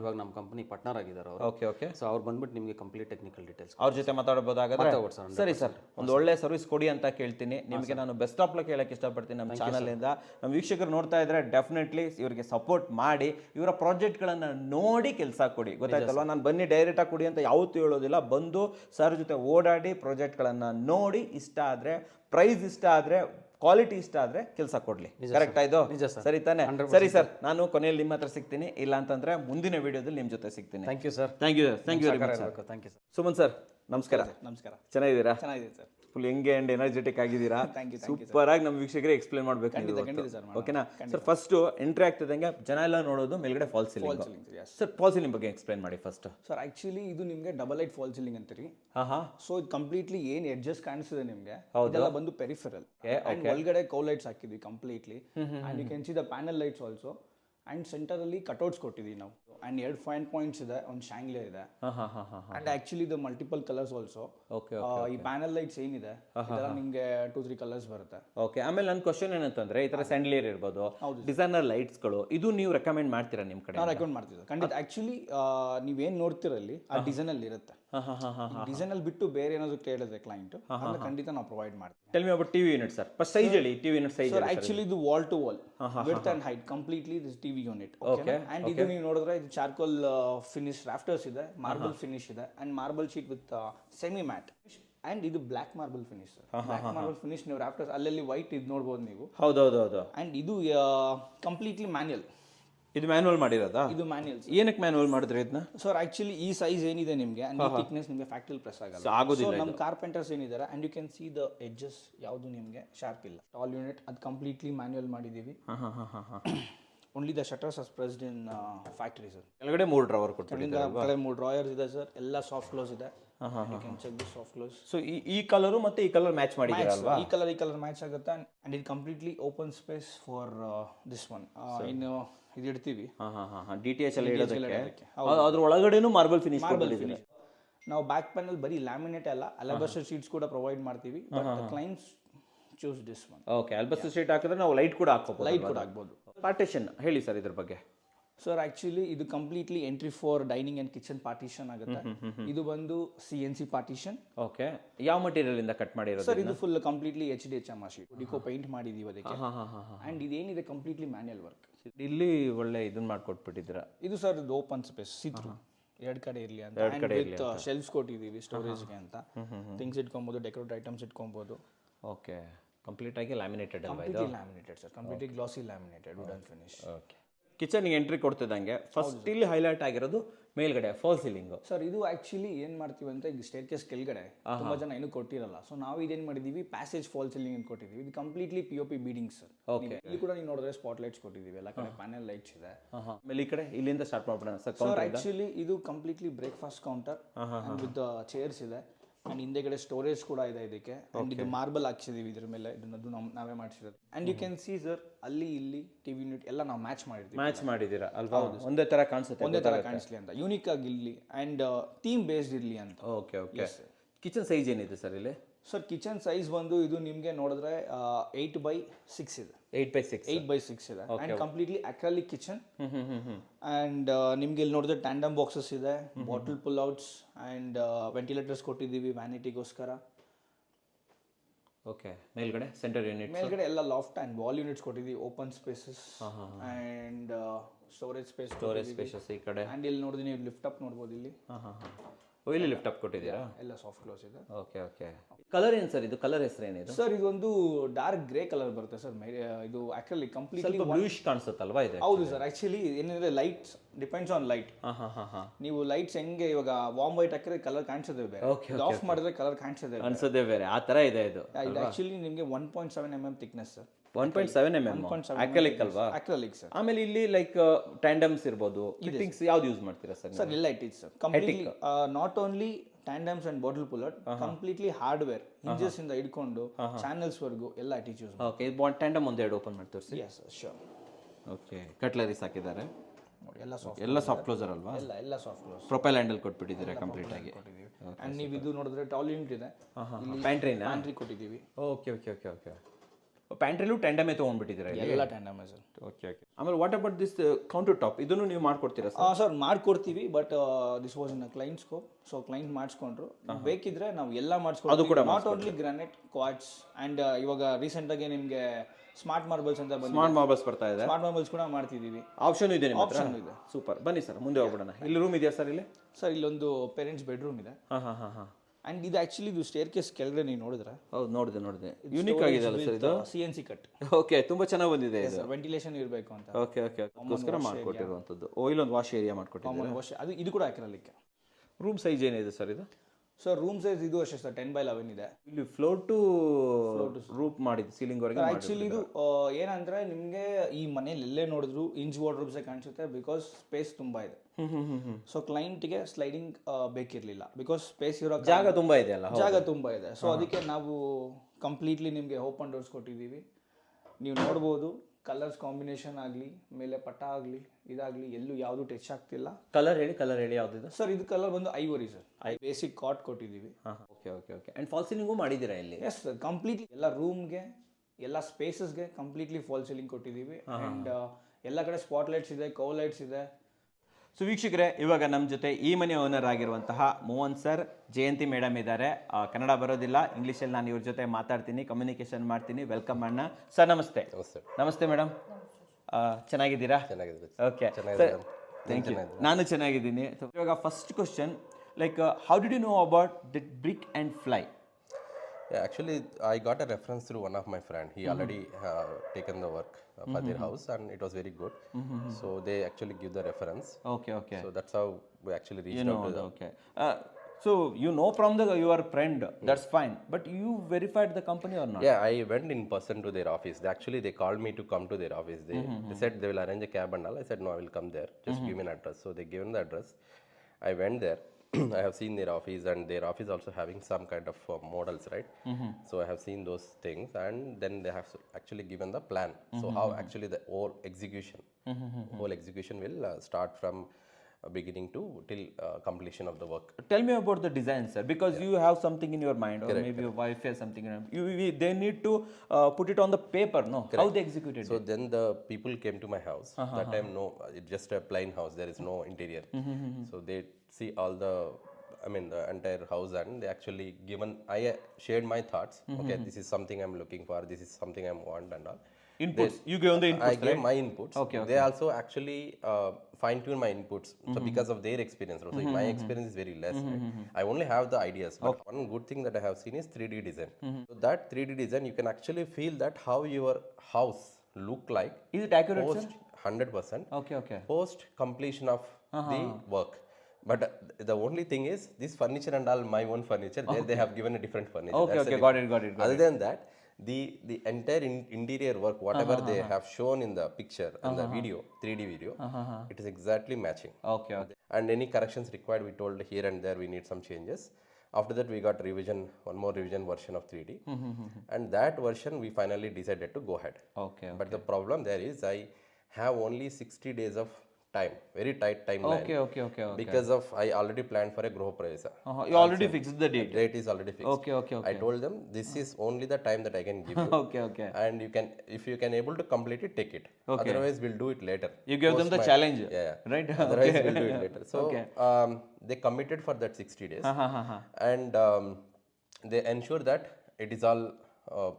ಇವಾಗ ನಮ್ಮ ಕಂಪನಿ ಪಾರ್ಟ್ನರ್ ಆಗಿದ್ದಾರೆ ಅವರು. ಓಕೆ ಓಕೆ ಸೊ ಅವ್ರು ಬಂದ್ಬಿಟ್ಟು ನಿಮಗೆ ಕಂಪ್ಲೀಟ್ ಟೆಕ್ನಿಕಲ್ ಡೀಟೇಲ್ಸ್ ಅವ್ರ ಜೊತೆ ಮಾತಾಡ್ಬೋದಾಗ ಮಾತಾಡ್ಬೋದು ಸರ್, ಸರಿ ಸರ್ ಒಂದು ಒಳ್ಳೆ ಸರ್ವಿಸ್ ಕೊಡಿ ಅಂತ ಕೇಳ್ತೀನಿ. ನಿಮಗೆ ನಾನು ಬೆಸ್ಟ್ ಆಫ್ ಲಕ್ ಹೇಳಕ್ ಇಷ್ಟಪಡ್ತೀನಿ ನಮ್ಮ ಚಾನಲ್ ಇಂದ. ನಮ್ಮ ವೀಕ್ಷಕರು ನೋಡ್ತಾ ಇದ್ರೆ ಡೆಫಿನೆಟ್ಲಿ ಇವರಿಗೆ ಸಪೋರ್ಟ್ ಮಾಡಿ ಇವರ ಪ್ರಾಜೆಕ್ಟ್ಗಳನ್ನ ನೋಡಿ ಕೆಲಸ ಕೊಡಿ. ಗೊತ್ತಾಯ್ತಲ್ವಾ? ನಾನು ಬನ್ನಿ ಡೈರೆಕ್ಟ್ ಆಗಿ ಕೊಡಿ ಅಂತ ಯಾವತ್ತೂ ಹೇಳೋದಿಲ್ಲ. ಬಂದು ಸರ್ ಜೊತೆ ಓಡಾಡಿ ಪ್ರಾಜೆಕ್ಟ್ಗಳನ್ನ ನೋಡಿ ಇಷ್ಟ ಆದ್ರೆ ಪ್ರೈಸ್ ಇಷ್ಟ ಆದ್ರೆ ಕ್ವಾಲಿಟಿ ಇಷ್ಟ ಆದ್ರೆ ಕೆಲಸ ಕೊಡ್ಲಿ. ಕರೆಕ್ಟ್ ಆಯ್ತು? ಸರಿ. ತಾನೆ. ಸರಿ ಸರ್ ನಾನು ಕೊನೆಯಲ್ಲಿ ನಿಮ್ಮ ಹತ್ರ ಸಿಗ್ತೀನಿ. ಇಲ್ಲ ಅಂತಂದ್ರೆ ಮುಂದಿನ ವಿಡಿಯೋದಲ್ಲಿ ನಿಮ್ಮ ಜೊತೆ ಸಿಗ್ತೀನಿ. Thank you sir thank you thank you thank you sir Suman sir ನಮಸ್ಕಾರ. ನಮಸ್ಕಾರ. ಚೆನ್ನಾಗಿದ್ದೀರಾ? ಚೆನ್ನಾಗಿದೆ ಸರ್. ಫುಲ್ ಹೆಂಗೆ ಅಂಡ್ ಎನರ್ಜೆಟಿಕ್ ಆಗಿದ್ದೀರಾ? ಸೂಪರ್ ಆಗಿ ನಮ್ಮ ವೀಕ್ಷಕರಿಗೆ ಎಕ್ಸ್ಪ್ಲೇನ್ ಮಾಡ್ಬೇಕು ಓಕೆನಾ ಸರ್ ಫಸ್ಟ್ ಎಂಟ್ರಿ ಆಗ್ತಿದ್ದಂಗೆ ಜನ ಎಲ್ಲ ನೋಡೋದು ಮೇಲ್ಗಡೆ fall ceiling sir fall ceiling ಬಗ್ಗೆ ಎಕ್ಸ್ಪ್ಲೇನ್ ಮಾಡಿ ಫಸ್ಟ್ ಸರ್ ಆಕ್ಚುಲಿ ಇದು ನಿಮಗೆ ಡಬಲ್ ಐಟ್ ಫಾಲ್ ಸೀಲಿಂಗ್ ಅಂತೀರಿ. ಹಾ ಹಾ ಸೊ ಇದು ಕಂಪ್ಲೀಟ್ಲಿ ಏನು ಎಡ್ಜಸ್ ಕಾಣಿಸ್ತಿದೆ ನಿಮಗೆ? ಇದೆಲ್ಲ ಬಂದು ಪೆರಿಫೆರಲ್ ಒಳಗಡೆ ಕೌ ಲೈಟ್ಸ್ ಹಾಕಿದ್ವಿ completely and you can see the panel lights also and centre ಅಲ್ಲಿ ಕಟೌಟ್ಸ್ ಕೊಟ್ಟಿದ್ವಿ ನಾವು. ಅಂಡ್ ಎರಡು ಫೈನ್ ಪಾಯಿಂಟ್ಸ್ ಇದೆ ಒಂದು ಶಾಂಗ್ಲೇ ಇದೆ and actually the multiple colours also okay ಈ ಪ್ಯಾನಲ್ ಲೈಟ್ಸ್ ಏನಿದೆ ನಿಮಗೆ ಟೂ ತ್ರೀ ಕಲರ್ಸ್ ಬರುತ್ತೆ ಓಕೆ ಆಮೇಲೆ ನನ್ನ ಕ್ವಶನ್ ಏನಂತಂದ್ರೆ ಈ ತರ ಸ್ಯಾಂಡ್ಲಿಯರ್ ಇರ್ಬೋದು ಡಿಸೈನರ್ ಲೈಟ್ಸ್ಗಳು ಇದು ನೀವು ರೆಕಮೆಂಡ್ ಮಾಡ್ತೀರಾ ನಿಮ್ ಕಡೆ ರೆಕಮೆಂಡ್ ಮಾಡ್ತಿದ್ದೆ ಖಂಡಿತ ಆಕ್ಚುಲಿ ನೀವೇನು ನೋಡ್ತಿರಲ್ಲಿ ಆ ಡಿಸೈನ್ ಅಲ್ಲಿ ಇರುತ್ತೆ ಡಿಸೈನಲ್ಲಿ ಡಿಸೈನ್ ಅಲ್ಲಿ ಬಿಟ್ಟು ಬೇರೆ ಏನಾದ್ರು ಕೇಳಿದ್ರೆ ಕ್ಲೈಂಟ್ ಖಂಡಿತ ನಾವು ಪ್ರೊವೈಡ್ ಮಾಡ್ತೀವಿ tell me about TV unit sir first size ಹೇಳಿ ಟಿವಿ ಯೂನಿಟ್ ಸೈಜ್ ಆಕ್ಚುಲಿ ಇದು wall to wall width and height completely this TV unit okay and ಇದು ನೀವು ನೋಡಿದ್ರೆ ಇದು ಚಾರ್ಕೋಲ್ ಫಿನಿಶ್ ರಾಫ್ಟರ್ಸ್ ಇದೆ. ಮಾರ್ಬಲ್ ಫಿನಿಶ್ ಇದೆ. And marble sheet with semi matte and ಇದು black marble finish black marble finish ನೀವು rafters ಅಲ್ಲಲ್ಲಿ white ಇದು ನೋಡ್ಬೋದು ನೀವು. ಹೌದೌದೌದು ಹೌದು. ಅಂಡ್ ಇದು ಕಂಪ್ಲೀಟ್ಲಿ ಮ್ಯಾನ್ಯಲ್ ಇದು ಮ್ಯಾನ್ಯಲ್ ಮಾಡಿರೋದಾ? ಇದು ಮ್ಯಾನ್ಯಲ್ ಏನಕ್ಕೆ ಮ್ಯಾನ್ಯಲ್ ಮಾಡಿದ್ರೆ ಇದನ್ನ ಸರ್ ಆಕ್ಚುಲಿ ಈ ಸೈಜ್ ಏನಿದೆ ನಿಮಗೆ ಅಂಡ್ ಥಿಕ್ನೆಸ್ ನಿಮಗೆ ಫ್ಯಾಕ್ಟರಿ ಪ್ರೆಸ್ ಆಗಲ್ಲ. ಆಗೋದಿಲ್ಲ ಸೊ ನಮ್ಮ ಕಾರ್ಪೆಂಟರ್ಸ್ ಏನಿದ್ದಾರೆ and you can see the edges ಯಾವುದು ನಿಮಗೆ ಶಾರ್ಪ್ ಇಲ್ಲ. ಟಾಲ್ ಯೂನಿಟ್ ಅದು ಕಂಪ್ಲೀಟ್ಲಿ ಮ್ಯಾನ್ಯಲ್ ಮಾಡಿದ್ದೀವಿ. ಹಾ. Only the shutters as pressed in factory sir ಕೆಳಗಡೆ ಮೂರು ಡ್ರವರ್ ಕೊಡ್ತೀವಿ ಕಡೆ ಮೂರು ಡ್ರಾಯರ್ಸ್ ಇದೆ ಸರ್ ಎಲ್ಲ ಸಾಫ್ಟ್ ಕ್ಲೋಸ್ ಇದೆ. ಸಾಫ್ಟ್ ಕ್ಲೋಸ್ ಸೊ ಈ ಈ ಕಲರು ಮತ್ತೆ ಈ ಕಲರ್ ಮ್ಯಾಚ್ ಮಾಡಿದ್ದೀರಾ ಅಲ್ವಾ? ಈ ಕಲರ್ ಈ ಕಲರ್ ಮ್ಯಾಚ್ ಆಗುತ್ತೆ? ಅಂಡ್ ಇದು completely open space for this one ಇನ್ನು ಇದು ಇಡ್ತೀವಿ. ಡಿ ಟಿ ಎಚ್ ಎಲ್ಲ ಇಡೋದಕ್ಕೆ. ಅದ್ರ ಒಳಗಡೆನೂ ಮಾರ್ಬಲ್ ಫಿನಿಶ್ ಮಾರ್ಬಲ್ ಫಿನಿಶ್ ನಾವು ಬ್ಯಾಕ್ ಪ್ಯಾನಲ್ ಬರೀ ಲ್ಯಾಮಿನೇಟ್ ಅಲ್ಲ ಅಲಬಸ್ಟರ್ ಶೀಟ್ಸ್ ಕೂಡ ಪ್ರೊವೈಡ್ ಮಾಡ್ತೀವಿ. But clients choose this one okay alabaster sheet ಹಾಕಿದ್ರೆ ನಾವು ಲೈಟ್ ಕೂಡ ಹಾಕೋಬಹುದು ಲೈಟ್ ಕೂಡ ಆಗ್ಬೋದು ಪಾರ್ಟಿಷನ್ ಹೇಳಿ ಸರ್ ಇದ್ರ ಬಗ್ಗೆ. ಸರ್ ಆಕ್ಚುಲಿ ಇದು completely entry for dining and kitchen partition ಆಗುತ್ತೆ. ಇದು ಬಂದು C N C partition okay ಯಾವ ಮಟೀರಿಯಲ್ ಇಂದ ಕಟ್ ಮಾಡಿರೋದು ಸರ್ ಇದು full completely H D H M sheet deco paint ಮಾಡಿದೀವಿ ಅದಕ್ಕೆ. ಆ್ಯಂಡ್ ಇದೇನಿದೆ ಕಂಪ್ಲೀಟ್ಲಿ ಮ್ಯಾನ್ಯಲ್ ವರ್ಕ್ ಇಲ್ಲಿ ಒಳ್ಳೆ ಇದನ್ನ ಮಾಡ್ಕೊಟ್ಬಿಟ್ಟಿದ್ರ ಇದು ಸರ್ ಇದು ಓಪನ್ ಸ್ಪೇಸ್ ಸಿದ್ರು ಎರಡು ಕಡೆ ಇರಲಿ ಅಂತ. ವಿತ್ ಶೆಲ್ಫ್ಸ್ ಕೊಟ್ಟಿದ್ದೀವಿ ಸ್ಟೋರೇಜ್ಗೆ ಅಂತ. ಥಿಂಗ್ಸ್ ಇಟ್ಕೊಬೋದು ಡೆಕೋರೇಟ್ ಐಟಮ್ಸ್ ಇಟ್ಕೊಬೋದು. ಓಕೆ ಕಂಪ್ಲೀಟ್ ಆಗಿ ಲ್ಯಾಮಿನೇಟೆಡ್ ಅಲ್ವಾ ಇದು? Completely laminated sir completely glossy laminated wooden finish okay ಕಿಚನ್ಗೆ entry ಕೊಡ್ತಿದ್ದಂಗೆ. ಫಸ್ಟ್ ಇಲ್ಲಿ ಹೈಲೈಟ್ ಆಗಿರೋದು ಮೇಲ್ಗಡೆ ಫಾಲ್ ಸೀಲಿಂಗ್ ಸರ್ ಇದು ಆಕ್ಚುಲಿ ಏನ್ ಮಾಡ್ತೀವಿ ಅಂತ ಈಗ ಸ್ಟೇರ್ ಕೇಸ್ ಕೆಳಗಡೆ ತುಂಬಾ ಜನ ಏನು ಕೊಟ್ಟಿರಲ್ಲ. ಸೊ ನಾವು ಇದೇನ್ ಮಾಡಿದೀವಿ? ಪ್ಯಾಸೇಜ್ ಫಾಲ್ ಸೀಲಿಂಗ್ ಅಂತ ಕೊಟ್ಟಿದ್ದೀವಿ ಇದು completely P O P beading sir ಇಲ್ಲಿ ಕೂಡ ನೀವು ನೋಡಿದ್ರೆ ಸ್ಪಾಟ್ ಲೈಟ್ಸ್ ಕೊಟ್ಟಿದ್ದೀವಿ ಎಲ್ಲ ಕಡೆ ಪ್ಯಾನೆಲ್ ಲೈಟ್ಸ್ ಇದೆ. ಆಮೇಲೆ ಈ ಕಡೆ ಇಲ್ಲಿಂದ ಸ್ಟಾರ್ಟ್ ಮಾಡ್ಬಿಡೋಣ ಸರ್ ಸರ್ ಆಕ್ಚುಲಿ ಇದು? Completely breakfast counter with chairs ಇದೆ. ಅಂಡ್ ಹಿಂದೆಗಡೆ ಸ್ಟೋರೇಜ್ ಕೂಡ ಇದೆ ಇದಕ್ಕೆ. ಅಂಡ್ ಇದು ಮಾರ್ಬಲ್ ಹಾಕ್ಸಿದೀವಿ ಇದ್ರ ಮೇಲೆ. ಇದನ್ನದು ನಮ್ ನಾವೇ ಮಾಡಿಸಿರೋದು. And you can see sir ಅಲ್ಲಿ ಇಲ್ಲಿ ಟಿವಿ ಯೂನಿಟ್ ಎಲ್ಲ ನಾವು ಮ್ಯಾಚ್ ಮಾಡಿದ್ವಿ ಮ್ಯಾಚ್ ಮಾಡಿದ್ದೀರಾ? ಅಲ್ವಾ? ಒಂದೇ ತರ ಕಾಣಿಸುತ್ತೆ ಒಂದೇ ತರ ಕಾಣಿಸ್ಲಿ ಅಂತ. ಯೂನಿಕ್ ಆಗಿ ಇರ್ಲಿ ಅಂಡ್ ಥೀಮ್ ಬೇಸ್ಡ್ ಇರ್ಲಿ ಅಂತ. ಓಕೆ ಓಕೆ ಕಿಚನ್ ಸೈಜ್ ಏನಿದೆ ಸರ್ ಇಲ್ಲಿ? ಸರ್ ಕಿಚನ್ ಸೈಜ್ ಬಂದು ಇದು ನಿಮಗೆ ನೋಡಿದ್ರೆ ಏಯ್ಟ್ ಬೈ ಸಿಕ್ಸ್ ಇದೆ. Eight by six eight by six ಇದೆ. And completely acrylic kitchen and ನಿಮ್ಗೆ ಇಲ್ಲಿ ನೋಡಿದ್ರೆ ಟ್ಯಾಂಡಮ್ ಬಾಕ್ಸಸ್ ಇದೆ. Bottle pull outs and ventilators ಕೊಟ್ಟಿದ್ದೀವಿ ವ್ಯಾನಿಟಿಗೋಸ್ಕರ ಓಕೆ ಮೇಲ್ಗಡೆ ಸೆಂಟರ್ ಯೂನಿಟ್ ಮೇಲ್ಗಡೆ ಎಲ್ಲ ಲಾಫ್ಟ್ ಆ್ಯಂಡ್ ವಾಲ್ ಯೂನಿಟ್ಸ್ ಕೊಟ್ಟಿದ್ದೀವಿ open spaces and storage space storage spaces ಈ ಕಡೆ. ಆ್ಯಂಡ್ ಇಲ್ಲಿ ನೋಡಿದ್ರೆ ನೀವು ಲಿಫ್ಟ್ ಅಪ್ ನೋಡ್ಬೋದು ಇಲ್ಲಿ. ಹಾಂ ಹಾಂ ಹಾಂ. ಇಲ್ಲಿ ಲಿಫ್ಟ್ ಅಪ್ ಕೊಟ್ಟಿದ್ದೀರಾ? ಎಲ್ಲ ಸಾಫ್ಟ್ ಕ್ಲೋಸ್ ಇದೆ. ಓಕೆ ಓಕೆ ಕಲರ್ ಏನು ಸರ್ ಇದು? ಕಲರ್ ಹೆಸರು ಏನಿದೆ ಸರ್ ಇದೊಂದು ಡಾರ್ಕ್ ಗ್ರೇ ಕಲರ್ ಬರುತ್ತೆ ಸರ್. ಇದು ಆಕ್ಚುಲಿ ಕಂಪ್ಲೀಟ್ಲಿ ಸ್ವಲ್ಪ ಬ್ಲೂಶ್ ಕಾಣಿಸುತ್ತಲ್ವಾ ಇದೆ ಹೌದು ಸರ್. ಆಕ್ಚುಲಿ ಏನಿದೆ ಲೈಟ್ಸ್ ಡಿಪೆಂಡ್ಸ್ ಆನ್ ಲೈಟ್ ನೀವು ಲೈಟ್ಸ್ ಹೆಂಗೆ ಇವಾಗ ವಾಮ್ ವೈಟ್ ಹಾಕಿದ್ರೆ ಕಲರ್ ಕಾಣಿಸೋದೇ ಬೇರೆ. ಆಫ್ ಮಾಡಿದ್ರೆ ಕಲರ್ ಕಾಣಿಸೋದೇ ಬೇರೆ. ಅನ್ಸೋದೇ ಬೇರೆ. ಆ ಥರ ಇದೆ ಇದು ಇದು ಆಕ್ಚುಲಿ ನಿಮಗೆ one point seven M M thickness sir one point seven M M acrylic ಅಲ್ವಾ? ಅಕ್ರಲಿಕ್ ಸರ್ ಆಮೇಲೆ ಇಲ್ಲಿ ಲೈಕ್ ಟ್ಯಾಂಡಮ್ಸ್ ಇರ್ಬೋದು. ಫಿಟ್ಟಿಂಗ್ಸ್ ಯಾವ್ದು ಯೂಸ್ ಮಾಡ್ತೀರಾ ಸರ್ ಸರ್ ಎಲ್ಲ it is sir completely not only tandems and bottle pullout completely hardware hinges ಇಂದ ಹಿಡ್ಕೊಂಡು channels ವರ್ಗು ಎಲ್ಲ it is use okay tandem ಒಂದೆರಡು ಓಪನ್ ಮಾಡಿ ತೋರಿಸಿ ಎಸ್ ಶೋರ್ ಓಕೆ ಕಟ್ಲರೀಸ್ ಹಾಕಿದ್ದಾರೆ. ಎಲ್ಲ ಸಾಫ್ಟ್ ಎಲ್ಲ ಸಾಫ್ಟ್ ಕ್ಲೋಸರ್ ಅಲ್ವಾ ಎಲ್ಲ ಎಲ್ಲ ಸಾಫ್ಟ್ ಕ್ಲೋಸ್ ಪ್ರೊಪೈಲ್ ಹ್ಯಾಂಡಲ್ ಕೊಟ್ಬಿಟ್ಟಿದ್ದೀರಾ ಕಂಪ್ಲೀಟ್ ಆಗಿ? ಅಂಡ್ ನೀವು ಇದು ನೋಡಿದ್ರೆ ಟಾಲ್ ಯೂನಿಟ್ ಇದೆ. ಪ್ಯಾಂಟ್ರಿನ ಪ್ಯಾಂಟ್ರಿ ಕೊಟ್ಟಿದ್ದೀವಿ. ಓಕೆ ಓಕೆ ಓಕೆ ಓಕೆ ಪ್ಯಾಂಟ್ರಿಲೂ ಟ್ಯಾಂಡಮೇ ತೊಗೊಂಡ್ಬಿಟ್ಟಿದ್ದೀರಾ ಎಲ್ಲ ಟ್ಯಾಂಡಮೇ ಸರ್. ಓಕೆ ಓಕೆ ಆಮೇಲೆ what about this counter top ಇದನ್ನು ನೀವು ಮಾಡ್ಕೊಡ್ತೀರಾ ಸರ್? ಸರ್ ಮಾಡ್ಕೊಡ್ತೀವಿ but this was in client scope so client ಮಾಡಿಸ್ಕೊಂಡ್ರು. ಬೇಕಿದ್ರೆ ನಾವು ಎಲ್ಲ ಮಾಡಿಸ್ಕೊಡ್ತೀವಿ. Not only granite quartz and ಇವಾಗ ರೀಸೆಂಟಾಗಿ ನಿಮಗೆ ಸ್ಮಾರ್ಟ್ ಮಾರ್ಬಲ್ಸ್ ಅಂತ ಬಂದು ಸ್ಮಾರ್ಟ್ ಮಾರ್ಬಲ್ಸ್ ಬರ್ತಾ ಇದೆ. ಸ್ಮಾರ್ಟ್ ಮಾರ್ಬಲ್ಸ್ ಕೂಡ ಮಾಡ್ತಿದ್ದೀವಿ. ಆಪ್ಷನ್ ಇದೆ ನಿಮ್ಮ ಹತ್ರ? ಇದೆ. ಸೂಪರ್ ಬನ್ನಿ ಸರ್ ಮುಂದೆ ಹೋಗ್ಬಿಡೋಣ. ಇಲ್ಲಿ ರೂಮ್ ಇದೆಯಾ ಸರ್ ಇಲ್ಲಿ? ಸರ್ ಇಲ್ಲೊಂದು ಪೇರೆಂಟ್ಸ್ ಬೆಡ್ರೂಮ್ ಇದೆ. ಹಾಂ ಹಾಂ ಹಾಂ ಹಾಂ ಆ್ಯಂಡ್ ಇದು ಆ್ಯಕ್ಚುಲಿ ಇದು ಸ್ಟೇರ್ ಕೇಸ್ ಕೆಳಗಡೆ ನೀವು ನೋಡಿದ್ರೆ? ಹೌದು ನೋಡಿದೆ ನೋಡಿದೆ. ಯುನಿಕ್ ಆಗಿದೆ ಅಲ್ಲ ಸರ್ ಇದು? C N C cut okay ತುಂಬಾ ಚೆನ್ನಾಗಿ ಬಂದಿದೆ ಇದು. ವೆಂಟಿಲೇಷನ್ ಇರಬೇಕು ಅಂತ. ಓಕೆ ಓಕೆ ಅದಕ್ಕೋಸ್ಕರ ಮಾಡ್ಕೊಟ್ಟಿರುವಂಥದ್ದು. ಓ ಇಲ್ಲೊಂದು ವಾಶ್ ಏರಿಯಾ ಮಾಡ್ಕೊಟ್ಟಿದ್ದೀರಾ? ಅದು ಇದು ಕೂಡ ಹಾಕಿರಲಿಕ್ಕೆ. ರೂಮ್ ಸೈಜ್ ಏನಿದೆ ಸರ್ ಇದು? ಸರ್ ರೂಮ್ ಸೈಜ್ ಇದು ಅಷ್ಟೇ ಸರ್ ಟೆನ್ ಬೈ ಲೆವೆನ್ ಇದೆ. ಇಲ್ಲಿ ಫ್ಲೋರ್ ಟು ರೂಪ್ ಮಾಡಿದ್ದು ಸೀಲಿಂಗ್ ವರೆಗೆ ಆಕ್ಚುಲಿ ಇದು ಏನಂದ್ರೆ ನಿಮಗೆ ಈ ಮನೇಲಿ ಎಲ್ಲೇ ನೋಡಿದ್ರು ಇಂಚ್ ವಾರ್ಡ್ರೋಬ್ಸೇ ಕಾಣಿಸುತ್ತೆ ಬಿಕಾಸ್ ಸ್ಪೇಸ್ ತುಂಬಾ ಇದೆ. ಸೊ ಕ್ಲೈಂಟ್ಗೆ ಸ್ಲೈಡಿಂಗ್ ಬೇಕಿರಲಿಲ್ಲ. ಬಿಕಾಸ್ ಸ್ಪೇಸ್ ಇರೋ ಜಾಗ ತುಂಬಾ ಇದೆ ಅಲ್ಲ ಜಾಗ ತುಂಬಾ ಇದೆ. ಸೊ ಅದಕ್ಕೆ ನಾವು ಕಂಪ್ಲೀಟ್ಲಿ ನಿಮಗೆ ಓಪನ್ ಡೋರ್ಸ್ ಕೊಟ್ಟಿದ್ದೀವಿ. ನೀವು ನೋಡ್ಬೋದು. ಕಲರ್ಸ್ ಕಾಂಬಿನೇಷನ್ ಆಗಲಿ ಮೇಲೆ ಪಟ ಆಗಲಿ ಇದಾಗಲಿ ಎಲ್ಲೂ ಯಾವುದು ಟಚ್ ಆಗ್ತಿಲ್ಲ. ಕಲರ್ ಹೇಳಿ ಕಲರ್ ಹೇಳಿ ಯಾವ್ದಿದೆ? ಸರ್ ಇದು ಕಲರ್ ಬಂದು ivory sir I basic coat ಕೊಟ್ಟಿದ್ದೀವಿ. Okay okay okay and fall ceiling ಮಾಡಿದ್ದೀರಾ ಇಲ್ಲಿ? ಎಸ್ ಸರ್ ಕಂಪ್ಲೀಟ್ಲಿ ಎಲ್ಲ ರೂಮ್ಗೆ ಎಲ್ಲ ಸ್ಪೇಸಸ್ಗೆ ಕಂಪ್ಲೀಟ್ಲಿ ಫಾಲ್ ಸೀಲಿಂಗ್ ಕೊಟ್ಟಿದ್ದೀವಿ. ಆ್ಯಂಡ್ ಎಲ್ಲ ಕಡೆ ಸ್ಪಾಟ್ ಲೈಟ್ಸ್ ಇದೆ ಕೌ ಲೈಟ್ಸ್ ಇದೆ. ಸೊ ವೀಕ್ಷಕರೇ ಇವಾಗ ನಮ್ಮ ಜೊತೆ ಈ ಮನೆ ಓನರ್ ಆಗಿರುವಂತಹ ಮೋಹನ್ ಸರ್ ಜಯಂತಿ ಮೇಡಮ್ ಇದ್ದಾರೆ. ಕನ್ನಡ ಬರೋದಿಲ್ಲ ಇಂಗ್ಲೀಷಲ್ಲಿ ನಾನು ಇವ್ರ ಜೊತೆ ಮಾತಾಡ್ತೀನಿ ಕಮ್ಯುನಿಕೇಶನ್ ಮಾಡ್ತೀನಿ. ವೆಲ್ಕಮ್ ಅಣ್ಣ. ಸರ್ ನಮಸ್ತೆ. ನಮಸ್ತೆ. ನಮಸ್ತೆ ಮೇಡಮ್ ಚೆನ್ನಾಗಿದ್ದೀರಾ? ಚೆನ್ನಾಗಿದೆ ಓಕೆ ಥ್ಯಾಂಕ್ ಯು ನಾನು ಚೆನ್ನಾಗಿದ್ದೀನಿ. ಇವಾಗ first question like how did you know about that brick and fly Yeah, actually, I got a reference through one of my friend. He mm -hmm. already uh, taken the work uh, their mm -hmm. House, and it was very good. Mm -hmm. So they actually give the reference. Okay, okay. So that's how we actually reached you know, out. To them. okay. Uh, so you know from the your friend, that's fine. But you verified the company or not? Yeah, I went in person to their office. They actually they called me to come to their office. They, mm-hmm, they mm-hmm. said they will arrange a cab and all. I said no, I will come there. Just give mm-hmm. me an address. So they gave me the address. I went there I have seen their office and their office also having some kind of uh, models, right? Mm-hmm. So I have seen those things and then they have actually given the plan. So mm-hmm. how mm-hmm. actually the whole execution, whole execution will uh, start from Uh, beginning to till uh, completion of the work. tell me about the design sir because you have something in your mind or maybe your wife has something you, we- they need to uh, put it on the paper no how they executed So it So then the people came to my house. Uh-huh, that uh-huh. time, no, it's just a plain house. There is no interior. Mm-hmm, mm-hmm, mm-hmm. So they see all the, I mean, the entire house, and they actually given. I uh, shared my thoughts. Okay, this is something I'm looking for. This is something I want, and all. Inputs you give on the I inputs gave my inputs. Okay, They also actually uh, fine tune my inputs. So mm-hmm. because of their experience, also mm-hmm, my mm-hmm. experience is very less. right? I only have the ideas. But one good thing that I have seen is 3D design. So that 3D design, you can actually feel that how your house look like is it accurate post hundred percent okay okay post completion of the uh-huh. work. But the only thing is this furniture and all my own furniture. There they have given a different furniture. Okay, That's okay, got it, got it, got Other than that, the the entire in, interior work, whatever uh-huh, they uh-huh. have shown in the picture and the uh-huh. video, 3D video, it is exactly matching. okay okay. And any corrections required, we told here and there we need some changes. After that, we got revision, one more revision version of 3D, mm-hmm, mm-hmm, mm-hmm. and that version we finally decided to go ahead. okay But the problem there is I have only 60 days of time, very tight timeline. Okay, okay, okay, okay. Because of I already planned for a Groho Pravesa. Uh-huh. You already fixed the date. Date is already fixed. Okay, okay, okay I told them this is only the time that I can give you. Okay, okay. And you can, if you can able to complete it, take it. Okay. Otherwise, we'll do it later. You gave them the my- challenge, Yeah, yeah. right? Otherwise, Okay. we'll do it later. So um, they committed for that 60 days, Uh-huh, and um, they ensure that it is all uh,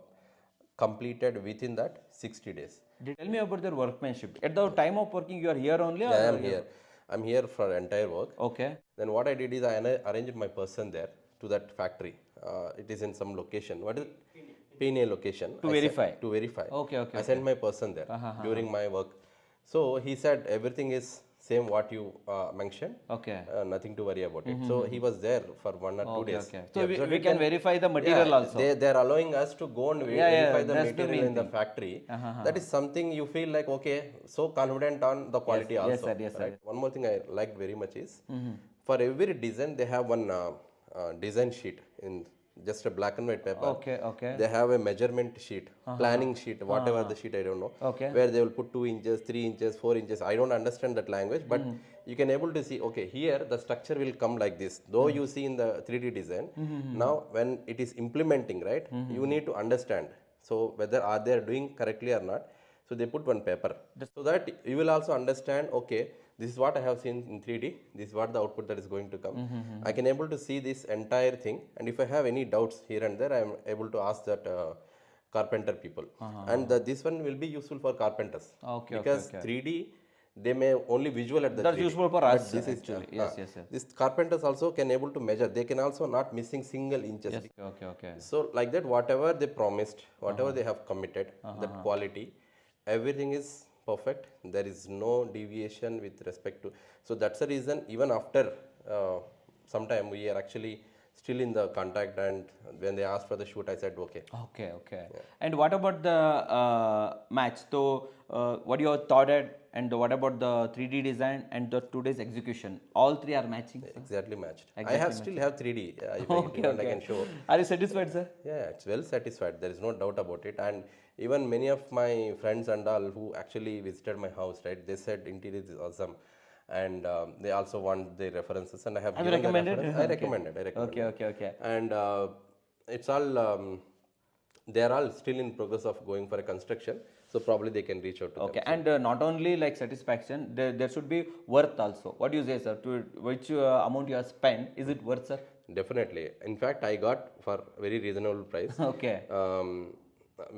completed within that 60 days. Tell me about their workmanship. At the time of working, you are here only? I am here. I'm here for entire work. Okay. Then what I did is I arranged my person there to that factory. Uh, it is in some location. What is it? PNA location. To I sent- verify. to verify. Okay, okay, I sent my person there during my work. So he said everything is same what you uh, mentioned. Okay. Uh, nothing to worry about it. So he was there for one or two days. Okay. So we, we can verify the material yeah, also. They, they're allowing us to go and Yeah, yeah, verify the the material main in the factory. That is something you feel like, okay, so confident on the quality also. yes, sir, yes, sir. right? One more thing I liked very much is for every design, they have one uh, uh, design sheet in just a black and white paper. Okay, okay. They have a measurement sheet, uh-huh. planning sheet, uh-huh. whatever the sheet, I don't know. Okay. Where they will put two inches, three inches, four inches. I don't understand that language, but mm-hmm. you can able to see, okay, here the structure will come like this. Though mm-hmm. you see in the 3D design, mm-hmm, now when it is implementing, right, you need to understand. So whether are they doing correctly or not. So they put one paper. So that you will also understand, okay, this is what I have seen in 3D. This is what the output that is going to come. Mm-hmm, mm-hmm. I can able to see this entire thing. And if I have any doubts here and there, I am able to ask that uh, carpenter people. Uh-huh, and uh-huh. the, this one will be useful for carpenters. Okay, okay, Because 3D, they may only visual at the That's 3D, useful for us, This is actually. uh, Yes, uh, yes, yes. This carpenters also can able to measure. They can also not missing single inches. Okay, okay, okay. So like that, whatever they promised, whatever uh-huh. they have committed, that quality, everything is perfect. There is no deviation with respect to. So that's the reason. Even after uh, some time, we are actually still in the contact. And when they asked for the shoot, I said okay. Okay, okay. And what about the uh, match? So, uh, what you thought at, and what about the 3D design and the today's execution? All three are matching. sir? Exactly matched. I have still have 3D. Yeah, if I Okay, I okay. can show. Are you satisfied, sir? Yeah, it's well satisfied. There is no doubt about it. And even many of my friends and all who actually visited my house, right? They said interior is awesome, and um, they also want the references. And I have, Have given the recommended? reference. I recommended. I recommended. Okay, okay, okay. And uh, it's all. Um, they are all still in progress of going for a construction, so probably they can reach out to Okay, and uh, not only like satisfaction, there, there should be worth also. What do you say, sir? To which uh, amount you have spent, is it worth, sir? Definitely. In fact, I got for very reasonable price. Okay. um,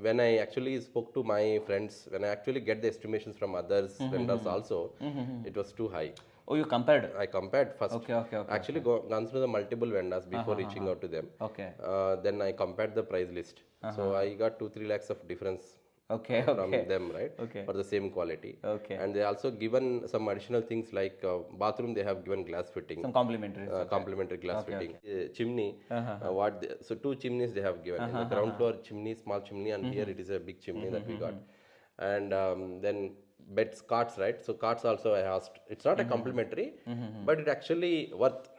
when I actually spoke to my friends, when I actually get the estimations from others mm-hmm, vendors mm-hmm. also, mm-hmm. it was too high. Oh, you compared? I compared first. Okay, okay, okay. Actually, go, gone through the multiple vendors before uh-huh, reaching uh-huh. out to them. Okay. Uh, then I compared the price list. So uh-huh. I got two three lakhs of difference Okay, from them, right? Okay. For the same quality. Okay. And they also given some additional things like uh, bathroom. They have given glass fitting Some complimentary. uh, complimentary glass fitting. Uh, chimney, Uh-huh. uh, what they, so two chimneys they have given. In the ground floor chimney, small chimney, and here it is a big chimney that we got. And um, then beds, carts, right? So carts also I asked. It's not a complimentary, but it actually worth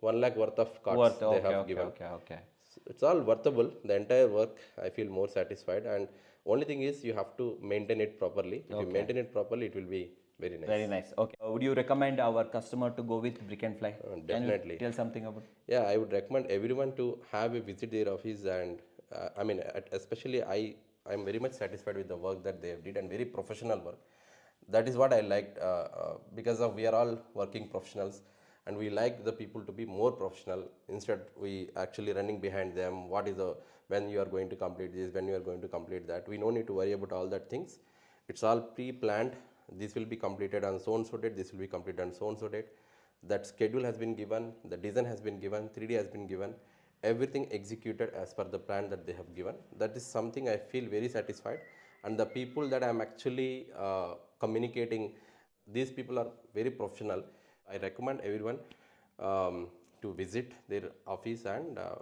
one lakh worth of carts Worth, they okay, have okay, given. okay, okay. So it's all worthable. The entire work, I feel more satisfied. And only thing is you have to maintain it properly. If you maintain it properly, it will be very nice. Very nice. Okay. Uh, would you recommend our customer to go with Brick and Fly? You definitely. tell something about? Yeah, I would recommend everyone to have a visit their office, and uh, I mean, at- especially I, I'm very much satisfied with the work that they have did and very professional work. That is what I liked uh, uh, because of we are all working professionals, and we like the people to be more professional. Instead, we actually running behind them. What is the when you are going to complete this, when you are going to complete that. We no need to worry about all that things. It's all pre-planned. This will be completed on so and so date. This will be completed on so and so date that schedule has been given, the design has been given, 3D has been given, everything executed as per the plan that they have given. That is something I feel very satisfied. And the people that I'm actually uh, communicating, these people are very professional. I recommend everyone um, to visit their office and uh,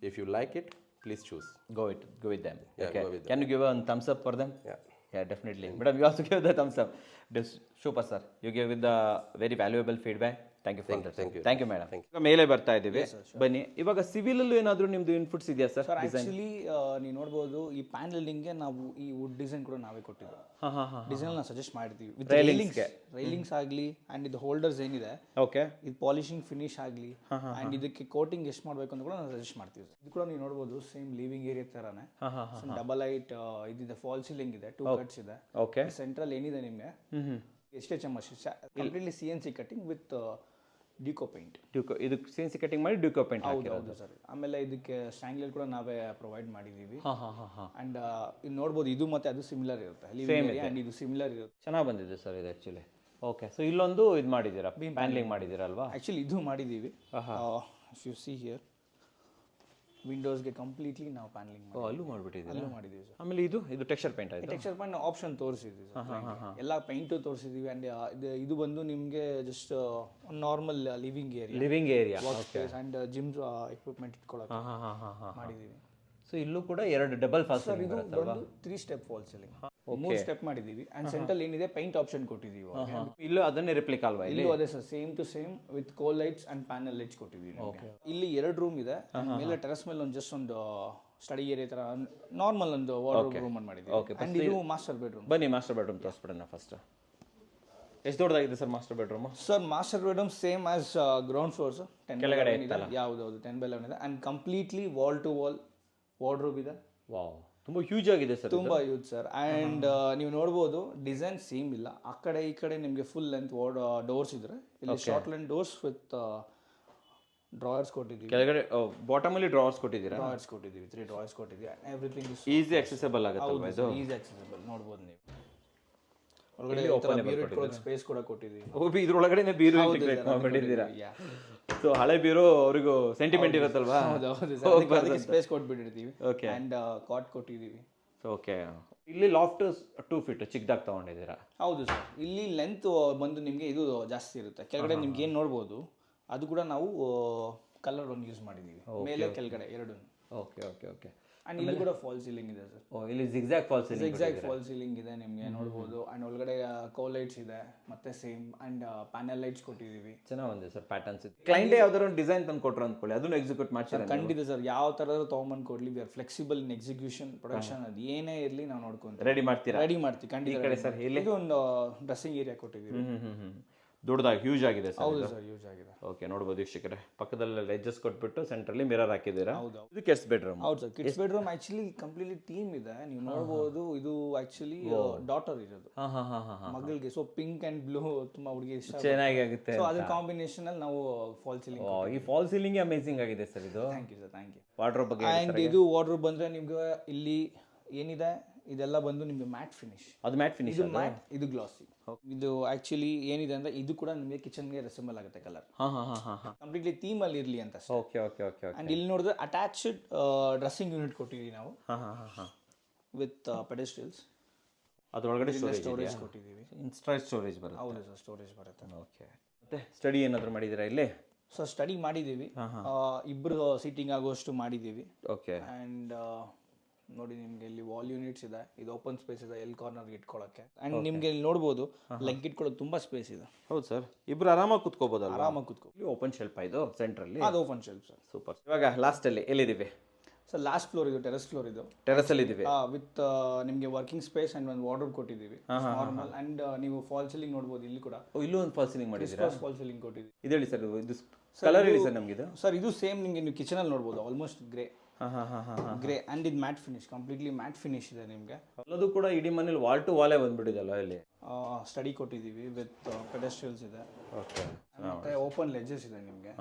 if you like it, please choose. Go with go with them. Yeah, okay. go with them. Can you give a thumbs up for them? Yeah. Yeah, definitely. But you also give the thumbs up. This super sir. You gave with the very valuable feedback. Thank you for you, thank thank you madam ಈಗ ಮೇಲೆ ಬರ್ತಾ ಇದ್ದೀವಿ. ಬನ್ನಿ. ಇವಾಗ civil ಅಲ್ಲೂ ಏನಾದರೂ ನಿಮ್ದು inputs ಇದೆಯಾ ಸರ್ ಸರ್ ಆ್ಯಕ್ಚುಲಿ ನೀವು ನೋಡ್ಬೋದು ಈ ಪ್ಯಾನಲಿಂಗ್ಗೆ ನಾವು ಈ ವುಡ್ ಡಿಸೈನ್ ಕೂಡ ನಾವೇ ಕೊಟ್ಟಿದ್ದು ಹಾಂ ಹಾಂ ಹಾಂ ಡಿಸೈನ್ ನಾವು ಸಜೆಸ್ಟ್ ಮಾಡಿದ್ದೀವಿ. ವಿತ್ ರೈಲಿಂಗ್ಸ್ ರೈಲಿಂಗ್ಸ್ ಆಗಲಿ ಆ್ಯಂಡ್ ಇದು ಹೋಲ್ಡರ್ಸ್ ಏನಿದೆ ಓಕೆ ಇದು ಪಾಲಿಶಿಂಗ್ ಫಿನಿಶ್ ಆಗಲಿ ಆ್ಯಂಡ್ ಇದಕ್ಕೆ ಕೋಟಿಂಗ್ ಎಷ್ಟು ಮಾಡಬೇಕು ಅಂತ ಕೂಡ ನಾವು ಸಜೆಸ್ಟ್ ಮಾಡ್ತೀವಿ ಇದು ಕೂಡ ನೀವು ನೋಡ್ಬೋದು ಸೇಮ್ ಲಿವಿಂಗ್ ಏರಿಯಾ ಥರನೇ ಡಬಲ್ ಐಟ್ ಇದಿದೆ ಫಾಲ್ ಸೀಲಿಂಗ್ ಇದೆ ಟೂ ಕಟ್ಸ್ ಇದೆ. ಓಕೆ ಸೆಂಟ್ರಲ್ ಏನಿದೆ ನಿಮಗೆ? ಎಷ್ಟೇ ಚಮಚ್ completely C N C cutting with deco paint duco ಇದಕ್ಕೆ ಸಿ ಎನ್ ಸಿ ಕಟಿಂಗ್ ಮಾಡಿ ಡ್ಯೂಕೋ ಪೇಂಟ್ ಹೌದು ಹೌದು ಸರ್. ಆಮೇಲೆ ಇದಕ್ಕೆ ಸ್ಟ್ಯಾಂಗ್ಲರ್ ಕೂಡ ನಾವೇ ಪ್ರೊವೈಡ್ ಮಾಡಿದ್ದೀವಿ ಅಂಡ್ ಇದು ನೋಡ್ಬೋದು ಇದು ಮತ್ತೆ ಅದು ಸಿಮಿಲರ್ ಇರುತ್ತೆ. ಸೇಮ್ ಅಂಡ್ ಇದು. ಸಿಮಿಲರ್ ಇರುತ್ತೆ. ಚೆನ್ನಾಗಿ ಬಂದಿದೆ ಸರ್ ಇದು ಆ್ಯಕ್ಚುಲಿ ಓಕೆ ಸೊ ಇಲ್ಲೊಂದು ಇದು ಮಾಡಿದ್ದೀರಾ? ಪ್ಯಾನ್ಲಿಂಗ್ ಮಾಡಿದ್ದೀರಾ ಅಲ್ವಾ ಆ್ಯಕ್ಚುಲಿ ಇದು ಮಾಡಿದ್ದೀವಿ ಯು ಸಿ ಹಿಯರ್ ವಿಂಡೋಸ್ಗೆ ಕಂಪ್ಲೀಟ್ಲಿ ನಾವು ಪ್ಯಾನಲಿಂಗ್ ಓ ಅಲ್ಲೂ ಮಾಡಿಬಿಟ್ಟಿದ್ದೀರಾ? ಅಲ್ಲೂ ಮಾಡಿದ್ದೀವಿ ಸರ್. ಆಮೇಲೆ ಇದು ಇದು ಟೆಕ್ಸ್ಚರ್ ಪೇಂಟ್ ಆಯಿತು? ಟೆಕ್ಸ್ಚರ್ ಪೇಂಟ್ ಆಪ್ಷನ್ ತೋರಿಸಿದ್ವಿ ಎಲ್ಲ ಪೈಂಟು ತೋರಿಸಿದ್ವಿ ಅಂಡ್ ಇದು ಬಂದು ನಿಮಗೆ just normal living area living area and gym equipment ಇಟ್ಕೊಳ್ಳೋಕೆ ಮಾಡಿದ್ದೀವಿ. ಸೊ ಇಲ್ಲೂ ಕೂಡ ಎರಡು ಡಬಲ್ ಫಾಸ್ಟ್ ಸರ್ ಇದು ತ್ರೀ ಸ್ಟೆಪ್ ಫಾಲ್ ಸೀಲಿಂಗ್ ಮೂರು ಸ್ಟೆಪ್ ಮಾಡಿದೀವಿ ಅಂಡ್ ಸೆಂಟ್ರಲ್ ಏನಿದೆ ಪೈಂಟ್ ಆಪ್ಷನ್ ಕೊಟ್ಟಿದೀವಿ. ಇಲ್ಲೂ ಅದನ್ನೇ ರಿಪ್ಲಿಕ್ ಅಲ್ವಾ ಇಲ್ಲಿ? ಅದೇ sir same to same with cove lights and panel lights ಕೊಟ್ಟಿದೀವಿ. ಇಲ್ಲಿ ಎರಡು ರೂಮ್ ಇದೆ. And ಮೇಲೆ ಟೆರಸ್ ಮೇಲೆ ಒಂದು ಜಸ್ಟ್ ಒಂದು ಸ್ಟಡಿ ಏರಿಯಾ ತರ ನಾರ್ಮಲ್ ಒಂದು ವಾರ್ಡ್ರೋಬ್ ರೂಮ್ ಮಾಡಿದ್ದೀವಿ. ಅಂಡ್ ಇದು ಮಾಸ್ಟರ್ ಬೆಡ್ರೂಮ್ ಬನ್ನಿ ಮಾಸ್ಟರ್ ಬೆಡ್ರೂಮ್ ತೋರಿಸ್ಬಿಡೋಣ ಫಸ್ಟ್ ಎಷ್ಟು ದೊಡ್ಡದಾಗಿದೆ sir master bedroom sir master bedroom same as ground floor sir ten ಕೆಳಗಡೆ ಯಾವ್ದು ಟೆನ್ ಬೈ ಲೆವೆನ್ ಇದೆ. And completely wall to wall wardrobe ಇದೆ. ವಾವ್ ತುಂಬ ಹ್ಯೂಜ್ ಆಗಿದೆ ಸರ್ ತುಂಬಾ ಹ್ಯೂಜ್ ಸರ್ ಅಂಡ್ ನೀವು ನೋಡ್ಬೋದು ಡಿಸೈನ್ ಸೇಮ್ ಇಲ್ಲ. ಆ ಕಡೆ ಈ ಕಡೆ ನಿಮಗೆ ಫುಲ್ ಲೆಂತ್ ಡೋರ್ಸ್ ಇದ್ರೆ ಇಲ್ಲಿ short length doors with drawers ಕೊಟ್ಟಿದ್ದೀವಿ. ಕೆಳಗಡೆ ಬಾಟಮಲ್ಲಿ ಡ್ರಾಯರ್ಸ್ ಕೊಟ್ಟಿದ್ದೀರಾ? ಡ್ರಾಯರ್ಸ್ ಕೊಟ್ಟಿದ್ದೀವಿ ತ್ರೀ ಡ್ರಾಯರ್ಸ್ ಕೊಟ್ಟಿದ್ದೀವಿ. ಎವ್ರಿಥಿಂಗ್ ಇಸ್ ಈಸಿ ಆಕ್ಸೆಸಬಲ್ ಆಗುತ್ತೆ ಇದು? ಈಸಿ ಆಕ್ಸೆಸಬಲ್ ನೋಡ್ಬೋದು ನೀವು. ಒಳಗಡೆ ಸ್ಪೇಸ್ ಕೂಡ ಕೊಟ್ಟಿದ್ದೀವಿ. ಇದ್ರೊಳಗಡೆ ಬೀರು ಮಾಡಿದ್ದೀರಾ? ಸೊ ಹಳೆ ಬೀರು ಅವ್ರಿಗೂ ಸೆಂಟಿಮೆಂಟ್ ಇರುತ್ತಲ್ವಾ? ಅದಕ್ಕೆ ಸ್ಪೇಸ್ ಕೊಟ್ಬಿಟ್ಟಿರ್ತೀವಿ. ಓಕೆ ಆ್ಯಂಡ್ ಕಾಟ್ ಕೊಟ್ಟಿದ್ದೀವಿ. ಸೊ ಓಕೆ ಇಲ್ಲಿ ಲಾಫ್ಟ್ ಟೂ ಫೀಟ್ ಚಿಕ್ಕದಾಗಿ ತೊಗೊಂಡಿದ್ದೀರಾ? ಹೌದು ಸರ್. ಇಲ್ಲಿ ಲೆಂತ್ ಬಂದು ನಿಮಗೆ ಇದು ಜಾಸ್ತಿ ಇರುತ್ತೆ. ಕೆಳಗಡೆ ನಿಮ್ಗೆ ಏನು ನೋಡ್ಬೋದು ಅದು ಕೂಡ ನಾವು ಕಲರ್ ಒಂದು ಯೂಸ್ ಮಾಡಿದ್ದೀವಿ. ಮೇಲೆ ಕೆಳಗಡೆ ಎರಡು ಓಕೆ ಓಕೆ ಓಕೆ ಅಂಡ್ ಇಲ್ಲಿ ಕೂಡ ಫಾಲ್ ಸೀಲಿಂಗ್ ಇದೆ ಸರ್. ಓ ಇಲ್ಲಿ zigzag falls exact fall ceiling ಇದೆ ನಿಮಗೆ ನೋಡ್ಬೋದು. ಅಂಡ್ ಒಳಗಡೆ ಕೋ ಲೈಟ್ಸ್ ಇದೆ ಮತ್ತೆ ಸೇಮ್ ಅಂಡ್ ಪ್ಯಾನಲ್ ಲೈಟ್ಸ್ ಕೊಟ್ಟಿದ್ದೀವಿ. ಚೆನ್ನಾಗಿ ಬಂದಿದೆ ಸರ್ ಪ್ಯಾಟರ್ನ್ಸ್ ಕ್ಲೈಂಟೇ ಯಾವ್ದಾದ್ರು ಒಂದು ಡಿಸೈನ್ ತಂದು ಕೊಟ್ರು ಅಂದ್ಕೊಳ್ಳಿ ಅದನ್ನು ಎಕ್ಸಿಕ್ಯೂಟ್ ಮಾಡ್ತಾರೆ ಖಂಡಿತ ಸರ್. ಯಾವ ಥರದ ತೊಗೊಂಬಂದು ಕೊಡ್ಲಿ. We are flexible in execution production ಅದು. ಏನೇ ಇರಲಿ ನಾವು ನೋಡ್ಕೊಂತೀವಿ. ರೆಡಿ ಮಾಡ್ತೀರಾ? ರೆಡಿ ಮಾಡ್ತೀವಿ ಖಂಡಿತ ಕಡೆ ಸರ್. ಇದು ಒಂದು ಡ್ರೆಸ್ಸಿಂಗ್ ಏರಿಯಾ ಕೊಟ್ಟಿದ್ದೀವಿ. ದೊಡ್ಡದಾಗಿ ಹ್ಯೂಜ್ ಆಗಿದೆ ಸರ್ ಹೌದು ಸರ್ ಯೂಸ್ ಆಗಿದೆ. ಓಕೆ ನೋಡ್ಬೋದು ವೀಕ್ಷಕರೇ. ಪಕ್ಕದಲ್ಲಿ ಲೆಜ್ಜಸ್ ಕೊಟ್ಬಿಟ್ಟು ಸೆಂಟ್ರಲ್ಲಿ ಮಿರರ್ ಹಾಕಿದ್ದೀರಾ? ಹೌದು. ಇದು ಕೆಟ್ಸ್ ಬೆಡ್ರೂಮ್ ಹೌದು sir kids bedroom actually completely theme ಇದೆ. ನೀವು ನೋಡ್ಬೋದು ಇದು ಆಕ್ಚುಲಿ ಡಾಟರ್ ಇರೋದು. ಹಾಂ ಹಾಂ ಹಾಂ ಹಾಂ ಮಗಳಿಗೆ ಸೊ ಪಿಂಕ್ ಅಂಡ್ ಬ್ಲೂ ತುಂಬಾ ಹುಡುಗಿ ಇಷ್ಟ ಚೆನ್ನಾಗಿ ಆಗುತ್ತೆ. ಸೊ ಅದ್ರ ಕಾಂಬಿನೇಷನ್ ಅಲ್ಲಿ ನಾವು ಫಾಲ್ ಸೀಲಿಂಗ್ ಈ ಫಾಲ್ ಸೀಲಿಂಗ್ ಅಮೇಸಿಂಗ್ ಆಗಿದೆ ಸರ್ ಇದು. Thank you sir thank you wardrobe ಬಗ್ಗೆ ಅಂಡ್ ಇದು ವಾರ್ಡ್ರೋಬ್ ಬಂದ್ರೆ ನಿಮ್ಗೆ ಇಲ್ಲಿ ಏನಿದೆ? ಇದೆಲ್ಲ ಬಂದು ನಿಮ್ಗೆ ಮ್ಯಾಟ್ ಫಿನಿಶ್ ಅದು ಮ್ಯಾಟ್ ಫಿನಿಶ್ ಇದು ಮ್ಯಾಟ್ ಇದು ಗ್ಲಾಸಿ ಇದು ಆಕ್ಚುಲಿ ಏನಿದೆ ಅಂದ್ರೆ ಇದು ಕೂಡ ನಿಮಗೆ ಕಿಚನ್ಗೆ ರೆಸೆಂಬಲ್ ಆಗುತ್ತೆ ಕಲರ್ ಕಂಪ್ಲೀಟ್ಲಿ ಥೀಮ್ ಅಲ್ಲಿ ಇರಲಿ ಅಂತ okay okay okay okay and ಇಲ್ಲಿ ನೋಡಿದ್ರೆ ಅಟ್ಯಾಚ್ಡ್ ಡ್ರೆಸ್ಸಿಂಗ್ ಯೂನಿಟ್ ಕೊಟ್ಟಿದ್ದೀವಿ ನಾವು. ವಿತ್ ಪೆಡೆಸ್ಟ್ರಿಯಲ್ಸ್ ಅದರೊಳಗಡೆ ಸ್ಟೋರೇಜ್ ಕೊಟ್ಟಿದ್ದೀವಿ ಸ್ಟ್ರೈಟ್ ಸ್ಟೋರೇಜ್ ಬರುತ್ತೆ. ಹೌದು ಸರ್ ಸ್ಟೋರೇಜ್ ಬರುತ್ತೆ. ಓಕೆ ಮತ್ತೆ ಸ್ಟಡಿ ಏನಾದರೂ ಮಾಡಿದ್ದೀರಾ ಇಲ್ಲಿ? ಸೊ ಸ್ಟಡಿ ಮಾಡಿದ್ದೀವಿ. ಇಬ್ಬರು ಇಬ್ರು ಸೀಟಿಂಗ್ ಆಗುವಷ್ಟು ಮಾಡಿದ್ದೀವಿ. ಓಕೆ ಆ್ಯಂಡ್ ನೋಡಿ ನಿಮ್ಗೆ ಇಲ್ಲಿ ವಾಲ್ ಯೂನಿಟ್ಸ್ ಇದೆ. ಇದು ಓಪನ್ ಸ್ಪೇಸ್ ಇದೆ ಎಲ್ ಕಾರ್ನರ್ ಇಟ್ಕೊಳಕ್ಕೆ. ಅಂಡ್ ನಿಮ್ಗೆ ಇಲ್ಲಿ ನೋಡ್ಬೋದು ಲೆಗ್ ಇಟ್ಕೊಳ್ಳೋದು ತುಂಬಾ ಸ್ಪೇಸ್ ಇದೆ. ಹೌದು ಸರ್. ಇಬ್ರು ಆರಾಮಾಗಿ ಕುತ್ಕೋಬಹುದು ಆರಾಮಾಗಿ ಕುತ್ಕೋ ಇಲ್ಲಿ ಓಪನ್ ಶೆಲ್ಫ್ ಇದು ಸೆಂಟ್ರಲ್ಲಿ ಅದು ಓಪನ್ ಶೆಲ್ಫ್ ಸರ್ ಸೂಪರ್ ಇವಾಗ ಲಾಸ್ಟಲ್ಲಿ ಎಲ್ಲಿದ್ದೀವಿ? ಸರ್ ಲಾಸ್ಟ್ ಫ್ಲೋರ್ ಇದು ಟೆರೆಸ್ ಫ್ಲೋರ್ ಇದು. ಟೆರೆಸ್ ಅಲ್ಲಿ ಇದೀವಿ ವಿತ್ ನಿಮಗೆ ವರ್ಕಿಂಗ್ ಸ್ಪೇಸ್ ಅಂಡ್ ಒಂದು ವಾರ್ಡ್ರೋಬ್ ಕೊಟ್ಟಿದ್ದೀವಿ. ನಾರ್ಮಲ್ ಅಂಡ್ ನೀವು ಫಾಲ್ ಸೀಲಿಂಗ್ ನೋಡಬಹುದು ಇಲ್ಲಿ ಕೂಡ. ಇಲ್ಲೂ ಒಂದು ಫಾಲ್ ಸೀಲಿಂಗ್ ಮಾಡಿದ್ದೀರಾ? ಫಾಲ್ ಸೀಲಿಂಗ್ ಕೊಟ್ಟಿದ್ದೀವಿ. ಇದು ಹೇಳಿ ಸರ್ ಇದು ಕಲರ್ ಹೇಳಿ ಸರ್ ನಮಗಿದು. ಸರ್ ಇದು ಸೇಮ್ ನಿಮಗೆ ನೀವು ಕಿಚನಲ್ಲಿ ನೋಡ್ಬೋದು ಆಲ್ಮೋಸ್ಟ್ ಗ್ರೇ ಗ್ರೇ ಆ್ಯಂಡ್ ಇದು matte finish completely matte finish ಇದೆ ನಿಮಗೆ. ಎಲ್ಲದು ಕೂಡ ಇಡೀ ಮನೇಲಿ ವಾಲ್ ಟು ವಾಲೇ ಬಂದ್ಬಿಟ್ಟಿದಲ್ಲ ಇಲ್ಲಿ? ಸ್ಟಡಿ ಕೊಟ್ಟಿದ್ದೀವಿ ವಿತ್ ಪೆಡೆಸ್ಟ್ರಿಯಲ್ಸ್ ಇದೆ. ಓಕೆ ಮತ್ತೆ ಓಪನ್ ಲೆಜಸ್ ಇದೆ ನಿಮಗೆ.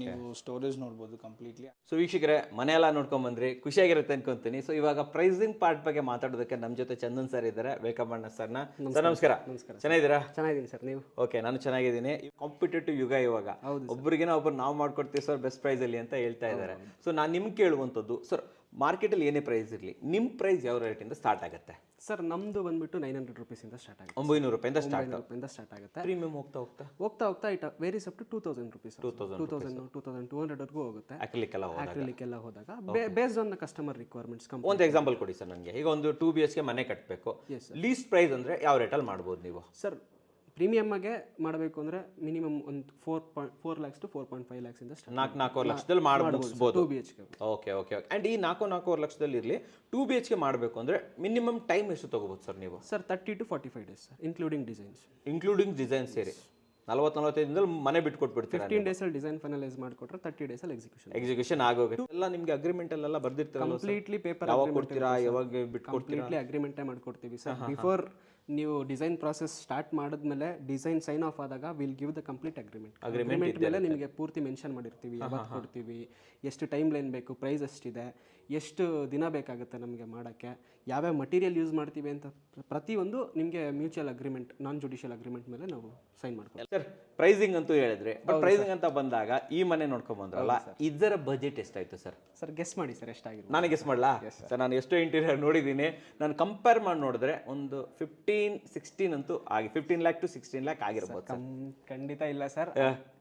ನೀವು ಸ್ಟೋರೇಜ್ ನೋಡ್ಬೋದು ಕಂಪ್ಲೀಟ್ಲಿ ಸೊ ವೀಕ್ಷಕರೇ ಮನೆಯೆಲ್ಲ ಎಲ್ಲ ನೋಡ್ಕೊಂಡ್ ಬಂದ್ರಿ ಖುಷಿಯಾಗಿರುತ್ತೆ ಅನ್ಕೊಂತೀನಿ. ಸೊ ಇವಾಗ ಪ್ರೈಸಿಂಗ್ ಪಾರ್ಟ್ ಬಗ್ಗೆ ಮಾತಾಡೋದಕ್ಕೆ ನಮ್ಮ ಜೊತೆ ಚಂದನ್ ಸರ್ ಇದ್ದಾರೆ ವೆಲ್ಕಮ್ ಅಣ್ಣ ಸರ್ನ ಸರ್ ನಮಸ್ಕಾರ. ನಮಸ್ಕಾರ. ಚೆನ್ನಾಗಿದ್ದೀರಾ? ಚೆನ್ನಾಗಿದ್ದೀನಿ ಸರ್ ನೀವು? ಓಕೆ ನಾನು ಚೆನ್ನಾಗಿದ್ದೀನಿ. ಕಾಂಪಿಟೇಟಿವ್ ಯುಗ ಇವಾಗ. ಒಬ್ಬರಿಗೇನೋ ಒಬ್ರು ನಾವು ಮಾಡ್ಕೊಡ್ತೀವಿ ಸರ್ ಬೆಸ್ಟ್ ಪ್ರೈಸ್ ಅಲ್ಲಿ ಅಂತ ಹೇಳ್ತಾ ಇದ್ದಾರೆ. ಸೊ ನಾನು ನಿಮ್ಗೆ ಕೇಳುವಂಥದ್ದು ಸರ್ ಮಾರ್ಕೆಟಲ್ಲಿ ಏನೇ ಪ್ರೈಸ್ ಇರಲಿ ನಿಮ್ಮ ಪ್ರೈಸ್ ಯಾವ ರೇಟಿಂದ ಸ್ಟಾರ್ಟ್ ಆಗುತ್ತೆ? ಸರ್ ನಮ್ಮದು ಬಂದ್ಬಿಟ್ಟು ನೈನ್ ಹಂಡ್ರೆಡ್ ರುಪೀಸಿಂದ ಸ್ಟಾರ್ಟ್ ಆಗುತ್ತೆ. ಒಂಬೈನೂರು ರೂಪಾಯಿಂದ ಸ್ಟಾರ್ಟ್ ರೂಪಾಯಿಂದ ಸ್ಟಾರ್ಟ್ ಆಗುತ್ತೆ. ಪ್ರೀಮಿಯಂ ಹೋಗ್ತಾ ಹೋಗ್ತಾ? ಹೋಗ್ತಾ ಹೋಗ್ತಾ it varies up to two thousand rupees two thousand two thousand two ಹಂಡ್ರೆಡ್ವರೆಗೂ ಹೋಗುತ್ತೆ. ಎಲ್ಲ ಹೋದಾಗ. ಅಕ್ಲಿಕ್ ಎಲ್ಲ ಹೋದಾಗ. Based on the customer requirements ಕಂಪ್ ಒಂದು ಎಕ್ಸಾಂಪಲ್ ಕೊಡಿ ಸರ್ ನನಗೆ. ಈಗ ಒಂದು ಟೂ ಬಿ ಎಚ್ಗೆ ಮನೆ ಕಟ್ಟಬೇಕು ಲೀಸ್ಟ್ ಪ್ರೈಸ್ ಅಂದರೆ ಯಾವ ರೇಟಲ್ಲಿ ಮಾಡ್ಬೋದು ನೀವು? ಸರ್ ಪ್ರೀಮಿಯಮ್ಗೆ ಮಾಡಬೇಕು ಅಂದರೆ ಮಿನಿಮಮ್ ಒಂದು four point four lakhs to four point five ಲ್ಯಾಕ್ಸಿಂದ ನಾಲ್ಕು ನಾಲ್ಕೂವರೆ ಲಕ್ಷದಲ್ಲಿ ಮಾಡಿ ಮುಗಿಸ್ಬೋದು. Two B H K okay okay okay and ಈ ನಾಲ್ಕು ನಾಲ್ಕೂವರೆ ಲಕ್ಷದಲ್ಲಿ ಇರಲಿ ಟೂ ಬಿ ಎಚ್ ಕೆ ಮಾಡಬೇಕು ಅಂದರೆ ಮಿನಿಮಮ್ ಟೈಮ್ ಎಷ್ಟು ತೊಗೋಬೋದು ಸರ್ ನೀವು? Sir thirty to forty five days sir including designs including design ಸೇರಿ. ನಲ್ವತ್ತು ನಲವತ್ತೈದು ದಿನದಲ್ಲಿ ಮನೆ ಬಿಟ್ಟು ಕೊಟ್ಬಿಡ್ತೀವಿ ಫಿಫ್ಟೀನ್ ಡೇಸಲ್ಲಿ ಡಿಸೈನ್ ಫೈನಲೈಸ್ ಮಾಡಿಕೊಟ್ರೆ ತರ್ಟಿ ಡೇಸಲ್ಲಿ ಎಕ್ಸಿಕ್ಯೂಷನ್ ಎಕ್ಸಿಕ್ಯೂಷನ್ ಆಗೋಗುತ್ತೆ. ಎಲ್ಲ ನಿಮಗೆ ಅಗ್ರಿಮೆಂಟ್ ಬರ್ದಿರ್ತೀರಲ್ಲ sir? ಕಂಪ್ಲೀಟ್ಲಿ ಪೇಪರ್ ಯಾವಾಗ ಕೊಡ್ತೀರಾ ಯಾವಾಗ ಬಿಟ್ಕೊಡ್ತೀರಾ? ಕಂಪ್ಲೀಟ್ಲಿ ಅಗ್ರಿಮೆಂಟೇ ಮಾಡ್ಕೊಡ್ತೀವಿ ಸರ್. ಬಿಫೋರ್ ನೀವು ಡಿಸೈನ್ ಪ್ರಾಸೆಸ್ ಸ್ಟಾರ್ಟ್ ಮಾಡಿದ್ಮೇಲೆ ಡಿಸೈನ್ ಸೈನ್ ಆಫ್ ಆದಾಗ will give the complete agreement agreement ಮೇಲೆ ನಿಮಗೆ ಪೂರ್ತಿ ಮೆನ್ಷನ್ ಮಾಡಿರ್ತೀವಿ. ಯಾವತ್ತು ಕೊಡ್ತೀವಿ? ಎಷ್ಟು ಟೈಮ್ ಲೈನ್ ಬೇಕು? ಪ್ರೈಸ್ ಎಷ್ಟಿದೆ? ಎಷ್ಟು ದಿನ ಬೇಕಾಗುತ್ತೆ ನಮಗೆ ಮಾಡೋಕ್ಕೆ? ಯಾವ್ಯಾವ ಮಟೀರಿಯಲ್ ಯೂಸ್ ಮಾಡ್ತೀವಿ ಅಂತ ಪ್ರತಿಯೊಂದು ನಿಮಗೆ mutual agreement non judicial agreement ಮೇಲೆ ನಾವು ಸೈನ್ ಮಾಡ್ತೀವಿ ಸರ್ ಪ್ರೈಸಿಂಗ್ ಅಂತೂ ಹೇಳಿದ್ರೆ ಬಟ್ ಪ್ರೈಸಿಂಗ್ ಅಂತ ಬಂದಾಗ ಈ ಮನೆ ನೋಡ್ಕೊಂಡು ಬಂದ್ರಲ್ಲ ಇದರ ಬಜೆಟ್ ಎಷ್ಟಾಯ್ತು ಸರ್ ಸರ್ ಗೆಸ್ ಮಾಡಿ ಸರ್ ಎಷ್ಟಾಗಿದೆ? ನಾನು ಗೆಸ್ ಮಾಡಲಾ? ಸರ್ ನಾನು ಎಷ್ಟೋ ಇಂಟೀರಿಯರ್ ನೋಡಿದ್ದೀನಿ. ನಾನು ಕಂಪೇರ್ ಮಾಡಿ ನೋಡಿದ್ರೆ ಒಂದು ಫಿಫ್ಟೀನ್ ಸಿಕ್ಸ್ಟೀನ್ ಅಂತೂ ಆಗಿ fifteen lakh to sixteen lakh ಆಗಿರ್ಬೋದು ಸರ್ ಖಂಡಿತ ಇಲ್ಲ ಸರ್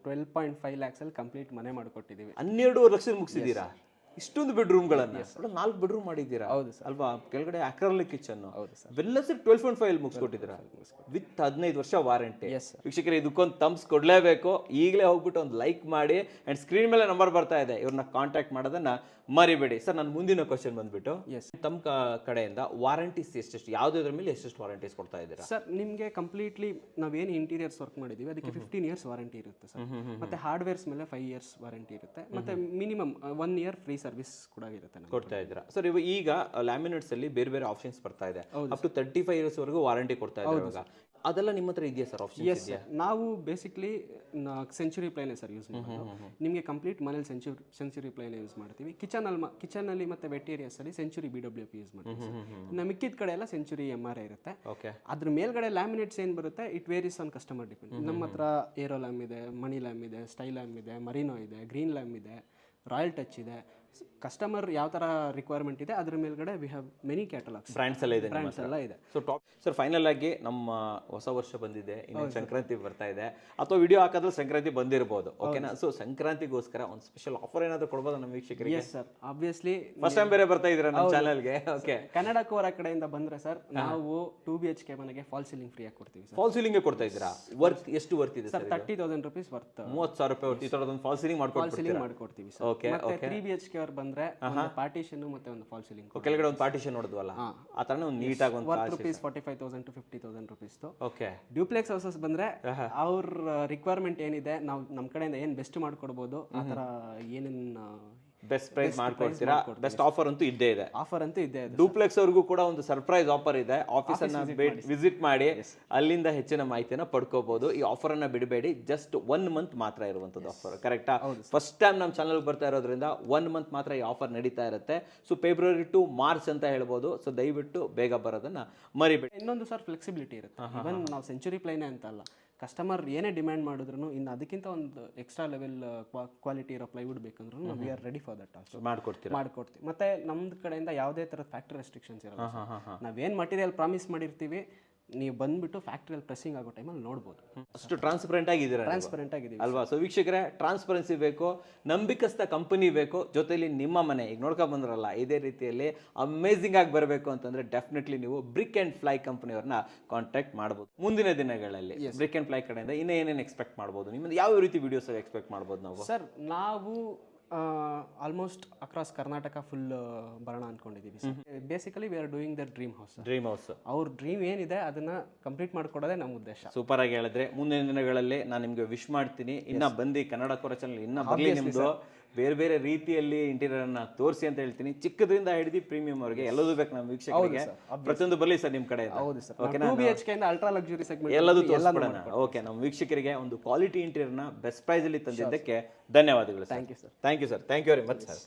ಟ್ವೆಲ್ ಪಾಯಿಂಟ್ ಫೈವ್ ಲ್ಯಾಕ್ಸಲ್ಲಿ ಕಂಪ್ಲೀಟ್ ಮನೆ ಮಾಡಿಕೊಟ್ಟಿದ್ದೀವಿ. ಹನ್ನೆರಡು ಲಕ್ಷ ಮುಗಿಸಿದ್ದೀರಾ? ಇಷ್ಟೊಂದು ಬೆಡ್ರೂಮ್ಗಳನ್ನ ನಾಲ್ಕು ಬೆಡ್ರೂಮ್ ಮಾಡಿದ್ದೀರಾ? ಹೌದು ಸರ್. ಅಲ್ವಾ? ಕೆಳಗಡೆ ಅಕ್ರಲ್ ಕಿಚನ್ ಹೌದು ಸರ್. ಟ್ವೆಲ್ ಪಾಯಿಂಟ್ ಫೈವ್ ಮುಗಿಸ್ಕೊಟ್ಟಿದ್ದೀರಾ? ವಿತ್ ಹದಿನೈದು ವರ್ಷ ವಾರಂಟಿ ವೀಕ್ಷಕರೇ ಇದಕ್ಕೊಂದು ತಮ್ಸ್ ಕೊಡಲೇಬೇಕು. ಈಗಲೇ ಹೋಗ್ಬಿಟ್ಟು ಒಂದು ಲೈಕ್ ಮಾಡಿ ಆ್ಯಂಡ್ ಸ್ಕ್ರೀನ್ ಮೇಲೆ ನಂಬರ್ ಬರ್ತಾ ಇದೆ. ಇವ್ರನ್ನ ಕಾಂಟ್ಯಾಕ್ಟ್ ಮಾಡೋದನ್ನ ಮರಿಬೇಡಿ. ಸರ್ ನನ್ನ ಮುಂದಿನ ಕ್ವಶನ್ ಬಂದ್ಬಿಟ್ಟು ಎಸ್ ತಮ್ಮ ಕ- ಕಡೆಯಿಂದ ವಾರಂಟೀಸ್ ಎಷ್ಟೆಷ್ಟು ಯಾವುದ್ರ ಮೇಲೆ ಎಷ್ಟೆಷ್ಟು ವಾರಂಟೀಸ್ ಕೊಡ್ತಾ ಇದ್ದೀರಾ? ಸರ್ ನಿಮಗೆ ಕಂಪ್ಲೀಟ್ಲಿ ನಾವೇನು ಇಂಟೀರಿಯರ್ಸ್ ವರ್ಕ್ ಮಾಡಿದ್ದೀವಿ ಅದಕ್ಕೆ ಫಿಫ್ಟೀನ್ ಇಯರ್ಸ್ ವಾರಂಟಿ ಇರುತ್ತೆ ಸರ್. ಮತ್ತೆ ಹಾರ್ಡ್ವೇರ್ಸ್ ಮೇಲೆ ಫೈವ್ ಇಯರ್ಸ್ ವಾರಂಟಿ ಇರುತ್ತೆ. ಮತ್ತೆ minimum one year free service ಕೂಡ ಇರುತ್ತೆ ನಮಗೆ. ಕೊಡ್ತಾ ಇದ್ದೀರಾ? ಸರ್ ಇವಾಗ ಈಗ ಲ್ಯಾಮಿನೇಟ್ಸ್ ಅಲ್ಲಿ ಬೇರೆ ಬೇರೆ ಆಪ್ಷನ್ಸ್ ಬರ್ತಾ ಇದೆ. Up to thirty five years ವರೆಗೂ ವಾರಂಟಿ ಕೊಡ್ತಾ ಇದ್ದಾರೆ ಇವಾಗ? ಅದೆಲ್ಲ ನಿಮ್ಮ ಹತ್ರ ಇದೆಯಾ ಸರ್? ಆಪ್ಷನ್ ಎಸ್ ನಾವು ಬೇಸಿಕ್ಲಿ ಸೆಂಚುರಿ ಪ್ಲೇನೇ ಸರ್ ಯೂಸ್ ಮಾಡೋದು. ನಿಮಗೆ ಕಂಪ್ಲೀಟ್ ಮನೇಲಿ ಸೆಂಚುರಿ ಸೆಂಚುರಿ ಪ್ಲೇನೇ ಯೂಸ್ ಮಾಡ್ತೀವಿ. ಕಿಚನಲ್ಲಿ ಕಿಚನಲ್ಲಿ ಮತ್ತೆ wet ಏರಿಯಾಸಲ್ಲಿ century B W P use ಮಾಡ್ತೀವಿ ನಮ್ಮ ಇನ್ನು ಮಿಕ್ಕಿದ ಕಡೆ ಎಲ್ಲ ಸೆಂಚುರಿ ಎಂ ಆರ್ ಐ ಇರುತ್ತೆ. ಓಕೆ ಅದ್ರ ಮೇಲ್ಗಡೆ ಲ್ಯಾಮಿನೇಟ್ಸ್ ಏನು ಬರುತ್ತೆ it varies on customer depend ನಮ್ಮ ಹತ್ರ ಏರೋ ಲ್ಯಾಮ್ ಇದೆ ಮನಿ ಲ್ಯಾಮ್ ಇದೆ ಸ್ಟೈಲ್ ಲ್ಯಾಮ್ ಇದೆ ಮರಿನೋ ಇದೆ ಗ್ರೀನ್ ಲ್ಯಾಮ್ ಇದೆ ರಾಯಲ್ ಟಚ್ ಇದೆ. ಕಸ್ಟಮರ್ ಯಾವ ತರ ರಿಕ್ವೈರ್ಮೆಂಟ್ ಇದೆ ಅದ್ರ ಮೇಲ್ಗಡೆ we have many catalogues brands ಎಲ್ಲ ಇದೆ ಬ್ರ್ಯಾಂಡ್ಸ್ ಎಲ್ಲ ಇದೆ. ಸೊ ಟಾಪ್ ಸರ್ ಫೈನಲ್ ಆಗಿ ನಮ್ಮ ಹೊಸ ವರ್ಷ ಬಂದಿದೆ ಇನ್ನು ಸಂಕ್ರಾಂತಿ ಬರ್ತಾ ಇದೆ. ಅಥವಾ ವಿಡಿಯೋ ಹಾಕಿದ್ರೆ ಸಂಕ್ರಾಂತಿ ಬಂದಿರಬಹುದು ಓಕೆನಾ ಸೊ ಸಂಕ್ರಾಂತಿಗೋಸ್ಕರ ಒಂದು ಸ್ಪೆಷಲ್ ಆಫರ್ ಏನಾದರೂ ಕೊಡ್ಬೋದು ನಮ್ಮ ವೀಕ್ಷಕರಿಗೆ? Yes sir obviously first time ಬೇರೆ ಬರ್ತಾ ಇದ್ದೀರಾ ನಮ್ಮ ಚಾನಲ್ಗೆ ಓಕೆ ಕನ್ನಡ ಕೋರ ಕಡೆಯಿಂದ ಬಂದ್ರೆ ಸರ್ ನಾವು ಟು ಬಿ ಎಚ್ ಕೆ ಮನೆಗೆ ಫಾಲ್ ಸೀಲಿಂಗ್ ಫ್ರೀ ಆಗಿ ಕೊಡ್ತೀವಿ ಫಾಲ್ ಸೀಲಿಂಗ್ ಕೊಡ್ತಾ ಇದ್ದೀರಾ? ವರ್ತ್ ಎಷ್ಟು ವರ್ತ್ ಇದೆ sir thirty thousand rupees worth ಮೂವತ್ತು ಸಾವಿರ ರೂಪಾಯಿ ವರ್ತ್ ಈ ಥರದೊಂದು ಫಾಲ್ ಸೀಲಿಂಗ್ ಫಾಲ್ ಮಾಡ್ಕೊಡ್ತೀರಾ ಸೀಲಿಂಗ್ ಮಾಡ್ಕೊಡ್ತೀವಿ sir okay three B H K ಅವ್ರು ಬಂದ್ರೆ ಪಾರ್ಟಿಷನ್ ಮತ್ತೆ ಒಂದು ಫಾಲ್ ಸೀಲಿಂಗ್ ಕೆಳಗಡೆ ಒಂದು ಪಾರ್ಟಿಷನ್ ನೋಡಿದ್ವಲ್ಲ ಆ ತರ ಒಂದು ನೀಟಾಗಿ ಒಂದು worth rupees forty five thousand to fifty thousand rupees okay duplex houses ಬಂದ್ರೆ ಅವ್ರ ರಿಕ್ವೈರ್ಮೆಂಟ್ ಏನಿದೆ ನಾವು ನಮ್ಮ ಕಡೆಯಿಂದ ಏನು ಬೆಸ್ಟ್ ಮಾಡ್ಕೊಡ್ಬೋದು ಆ ಥರ ಏನೇನು ಬೆಸ್ಟ್ ಪ್ರೈಸ್ ಮಾಡ್ಕೊಡ್ತೀರಾ? ಬೆಸ್ಟ್ ಆಫರ್ ಅಂತೂ ಇದ್ದೇ ಇದೆ. ಆಫರ್ ಅಂತೂ ಇದೆ ಡೂಪ್ಲೆಕ್ಸ್ ಅವ್ರಿಗೂ ಕೂಡ ಒಂದು ಸರ್ಪ್ರೈಸ್ ಆಫರ್ ಇದೆ. ಆಫೀಸ್ ಅನ್ನ ವಿಸಿಟ್ ಮಾಡಿ ಅಲ್ಲಿಂದ ಹೆಚ್ಚಿನ ಮಾಹಿತಿಯನ್ನ ಪಡ್ಕೋಬಹುದು ಈ ಆಫರ್ ಅನ್ನ ಬಿಡಬೇಡಿ. ಜಸ್ಟ್ ಒನ್ ಮಂತ್ ಮಾತ್ರ ಇರುವಂತದ್ದು ಆಫರ್ ಕರೆಕ್ಟಾ ಫಸ್ಟ್ ಟೈಮ್ ನಮ್ಮ ಚಾನಲ್ ಬರ್ತಾ ಇರೋದ್ರಿಂದ ಒನ್ ಮಂತ್ ಮಾತ್ರ ಈ ಆಫರ್ ನಡೀತಾ ಇರುತ್ತೆ. ಸೊ ಫೆಬ್ರವರಿ ಟು ಮಾರ್ಚ್ ಅಂತ ಹೇಳ್ಬೋದು. ಸೊ ದಯವಿಟ್ಟು ಬೇಗ ಬರೋದನ್ನ ಮರಿಬೇಡಿ. ಇನ್ನೊಂದು ಸರ್ ಫ್ಲೆಕ್ಸಿಬಿಲಿಟಿ ಇರುತ್ತೆ. ನಾವು ಸೆಂಚುರಿ ಪ್ಲೇನೇ ಅಂತ ಅಲ್ಲ ಕಸ್ಟಮರ್ ಏನೇ ಡಿಮ್ಯಾಂಡ್ ಮಾಡಿದ್ರು ಇನ್ನು ಅದಕ್ಕಿಂತ ಒಂದು ಎಕ್ಸ್ಟ್ರಾ ಲೆವೆಲ್ ಕ್ವಾಲಿಟಿ ಇರೋ ಪ್ಲೈವುಡ್ ಬೇಕಂದ್ರೂ ನಾವು we are ready for that also ಮಾಡ್ಕೊಡ್ತೀವಿ ಮಾಡ್ಕೊಡ್ತೀವಿ. ಮತ್ತೆ ನಮ್ದು ಕಡೆಯಿಂದ ಯಾವುದೇ ಥರದ ಫ್ಯಾಕ್ಟ್ರಿ ರೆಸ್ಟ್ರಿಕ್ಷನ್ಸ್ ಇರಲ್ಲ ನಾವೇನು ಮಟೀರಿಯಲ್ ಪ್ರಾಮಿಸ್ ಮಾಡಿರ್ತೀವಿ ನೀವು ಬಂದ್ಬಿಟ್ಟು ಫ್ಯಾಕ್ಟ್ರಿಯಲ್ಲಿ ಪ್ರೆಸ್ಸಿಂಗ್ ಆಗೋ ಟೈಮಲ್ಲಿ ನೋಡ್ಬೋದು. ಅಷ್ಟು ಟ್ರಾನ್ಸ್ಪರೆಂಟ್ ಆಗಿದ್ದೀರಾ ಟ್ರಾನ್ಸ್ಪರೆಂಟ್ ಆಗಿದೆ ಅಲ್ವಾ? ಸೊ ವೀಕ್ಷಕರೇ ಟ್ರಾನ್ಸ್ಪರೆನ್ಸಿ ಬೇಕು ನಂಬಿಕಸ್ಥ ಕಂಪನಿ ಬೇಕು ಜೊತೆಲಿ ನಿಮ್ಮ ಮನೆ ಈಗ ನೋಡ್ಕೊಂಡು ಬಂದ್ರಲ್ಲ ಇದೇ ರೀತಿಯಲ್ಲಿ ಅಮೇಝಿಂಗ್ ಆಗಿ ಬರಬೇಕು ಅಂತಂದ್ರೆ ಡೆಫಿನೆಟ್ಲಿ ನೀವು ಬ್ರಿಕ್ ಅಂಡ್ ಫ್ಲೈ ಕಂಪನಿಯವ್ರನ್ನ ಕಾಂಟ್ಯಾಕ್ಟ್ ಮಾಡ್ಬೋದು. ಮುಂದಿನ ದಿನಗಳಲ್ಲಿ ಬ್ರಿಕ್ ಅಂಡ್ ಫ್ಲೈ ಕಡೆಯಿಂದ ಇನ್ನೂ ಏನೇನು ಎಕ್ಸ್ಪೆಕ್ಟ್ ಮಾಡ್ಬೋದು? ನಿಮ್ಮದು ಯಾವ ರೀತಿ ವಿಡಿಯೋಸ್ ಎಕ್ಸ್ಪೆಕ್ಟ್ ಮಾಡ್ಬೋದು ನಾವು? ಸರ್ ನಾವು ಆಲ್ಮೋಸ್ಟ್ ಅಕ್ರಾಸ್ ಕರ್ನಾಟಕ ಫುಲ್ ಬರೋಣ ಅನ್ಕೊಂಡಿದ್ದೀವಿ basically we are doing their dream house dream house ಅವ್ರ ಡ್ರೀಮ್ ಏನಿದೆ ಅದನ್ನ ಕಂಪ್ಲೀಟ್ ಮಾಡ್ಕೊಡೋದೇ ನಮ್ಮ ಉದ್ದೇಶ. ಸೂಪರ್ ಆಗಿ ಹೇಳಿದ್ರೆ ಮುಂದಿನ ದಿನಗಳಲ್ಲಿ ನಾನು ನಿಮ್ಗೆ ವಿಶ್ ಮಾಡ್ತೀನಿ. ಇನ್ನ ಬಂದು ಕನ್ನಡ ಕೊರ ಚಾನಲ್ ಇನ್ನ ಬರಲಿ ನಿಮ್ದು. ಬೇರೆ ಬೇರೆ ರೀತಿಯಲ್ಲಿ ಇಂಟೀರಿಯರ್ ಅನ್ನ ತೋರಿಸಿ ಅಂತ ಹೇಳ್ತೀನಿ. ಚಿಕ್ಕದ್ರಿಂದ ಹಿಡಿದು ಪ್ರೀಮಿಯಂ ಅವರಿಗೆ ಎಲ್ಲದೂ ಬೇಕು ನಮ್ಮ ವೀಕ್ಷಕರಿಗೆ. ಪ್ರತಿಯೊಂದು ಬರಲಿ ಸರ್ ನಿಮ್ಮ ಕಡೆ ಹೌದು ಸರ್. ಓಕೆನಾ B H K ultra luxury segment ಎಲ್ಲದೂ ತೋರಿಸ್ಬಿಡೋಣ. ಓಕೆ ನಮ್ಮ ವೀಕ್ಷಕರಿಗೆ ಒಂದು ಕ್ವಾಲಿಟಿ ಇಂಟೀರಿಯರ್ನ ಬೆಸ್ಟ್ ಪ್ರೈಸ್ ಅಲ್ಲಿ ತಂದಿದ್ದಕ್ಕೆ ಧನ್ಯವಾದಗಳು thank you sir thank you sir thank you very much sir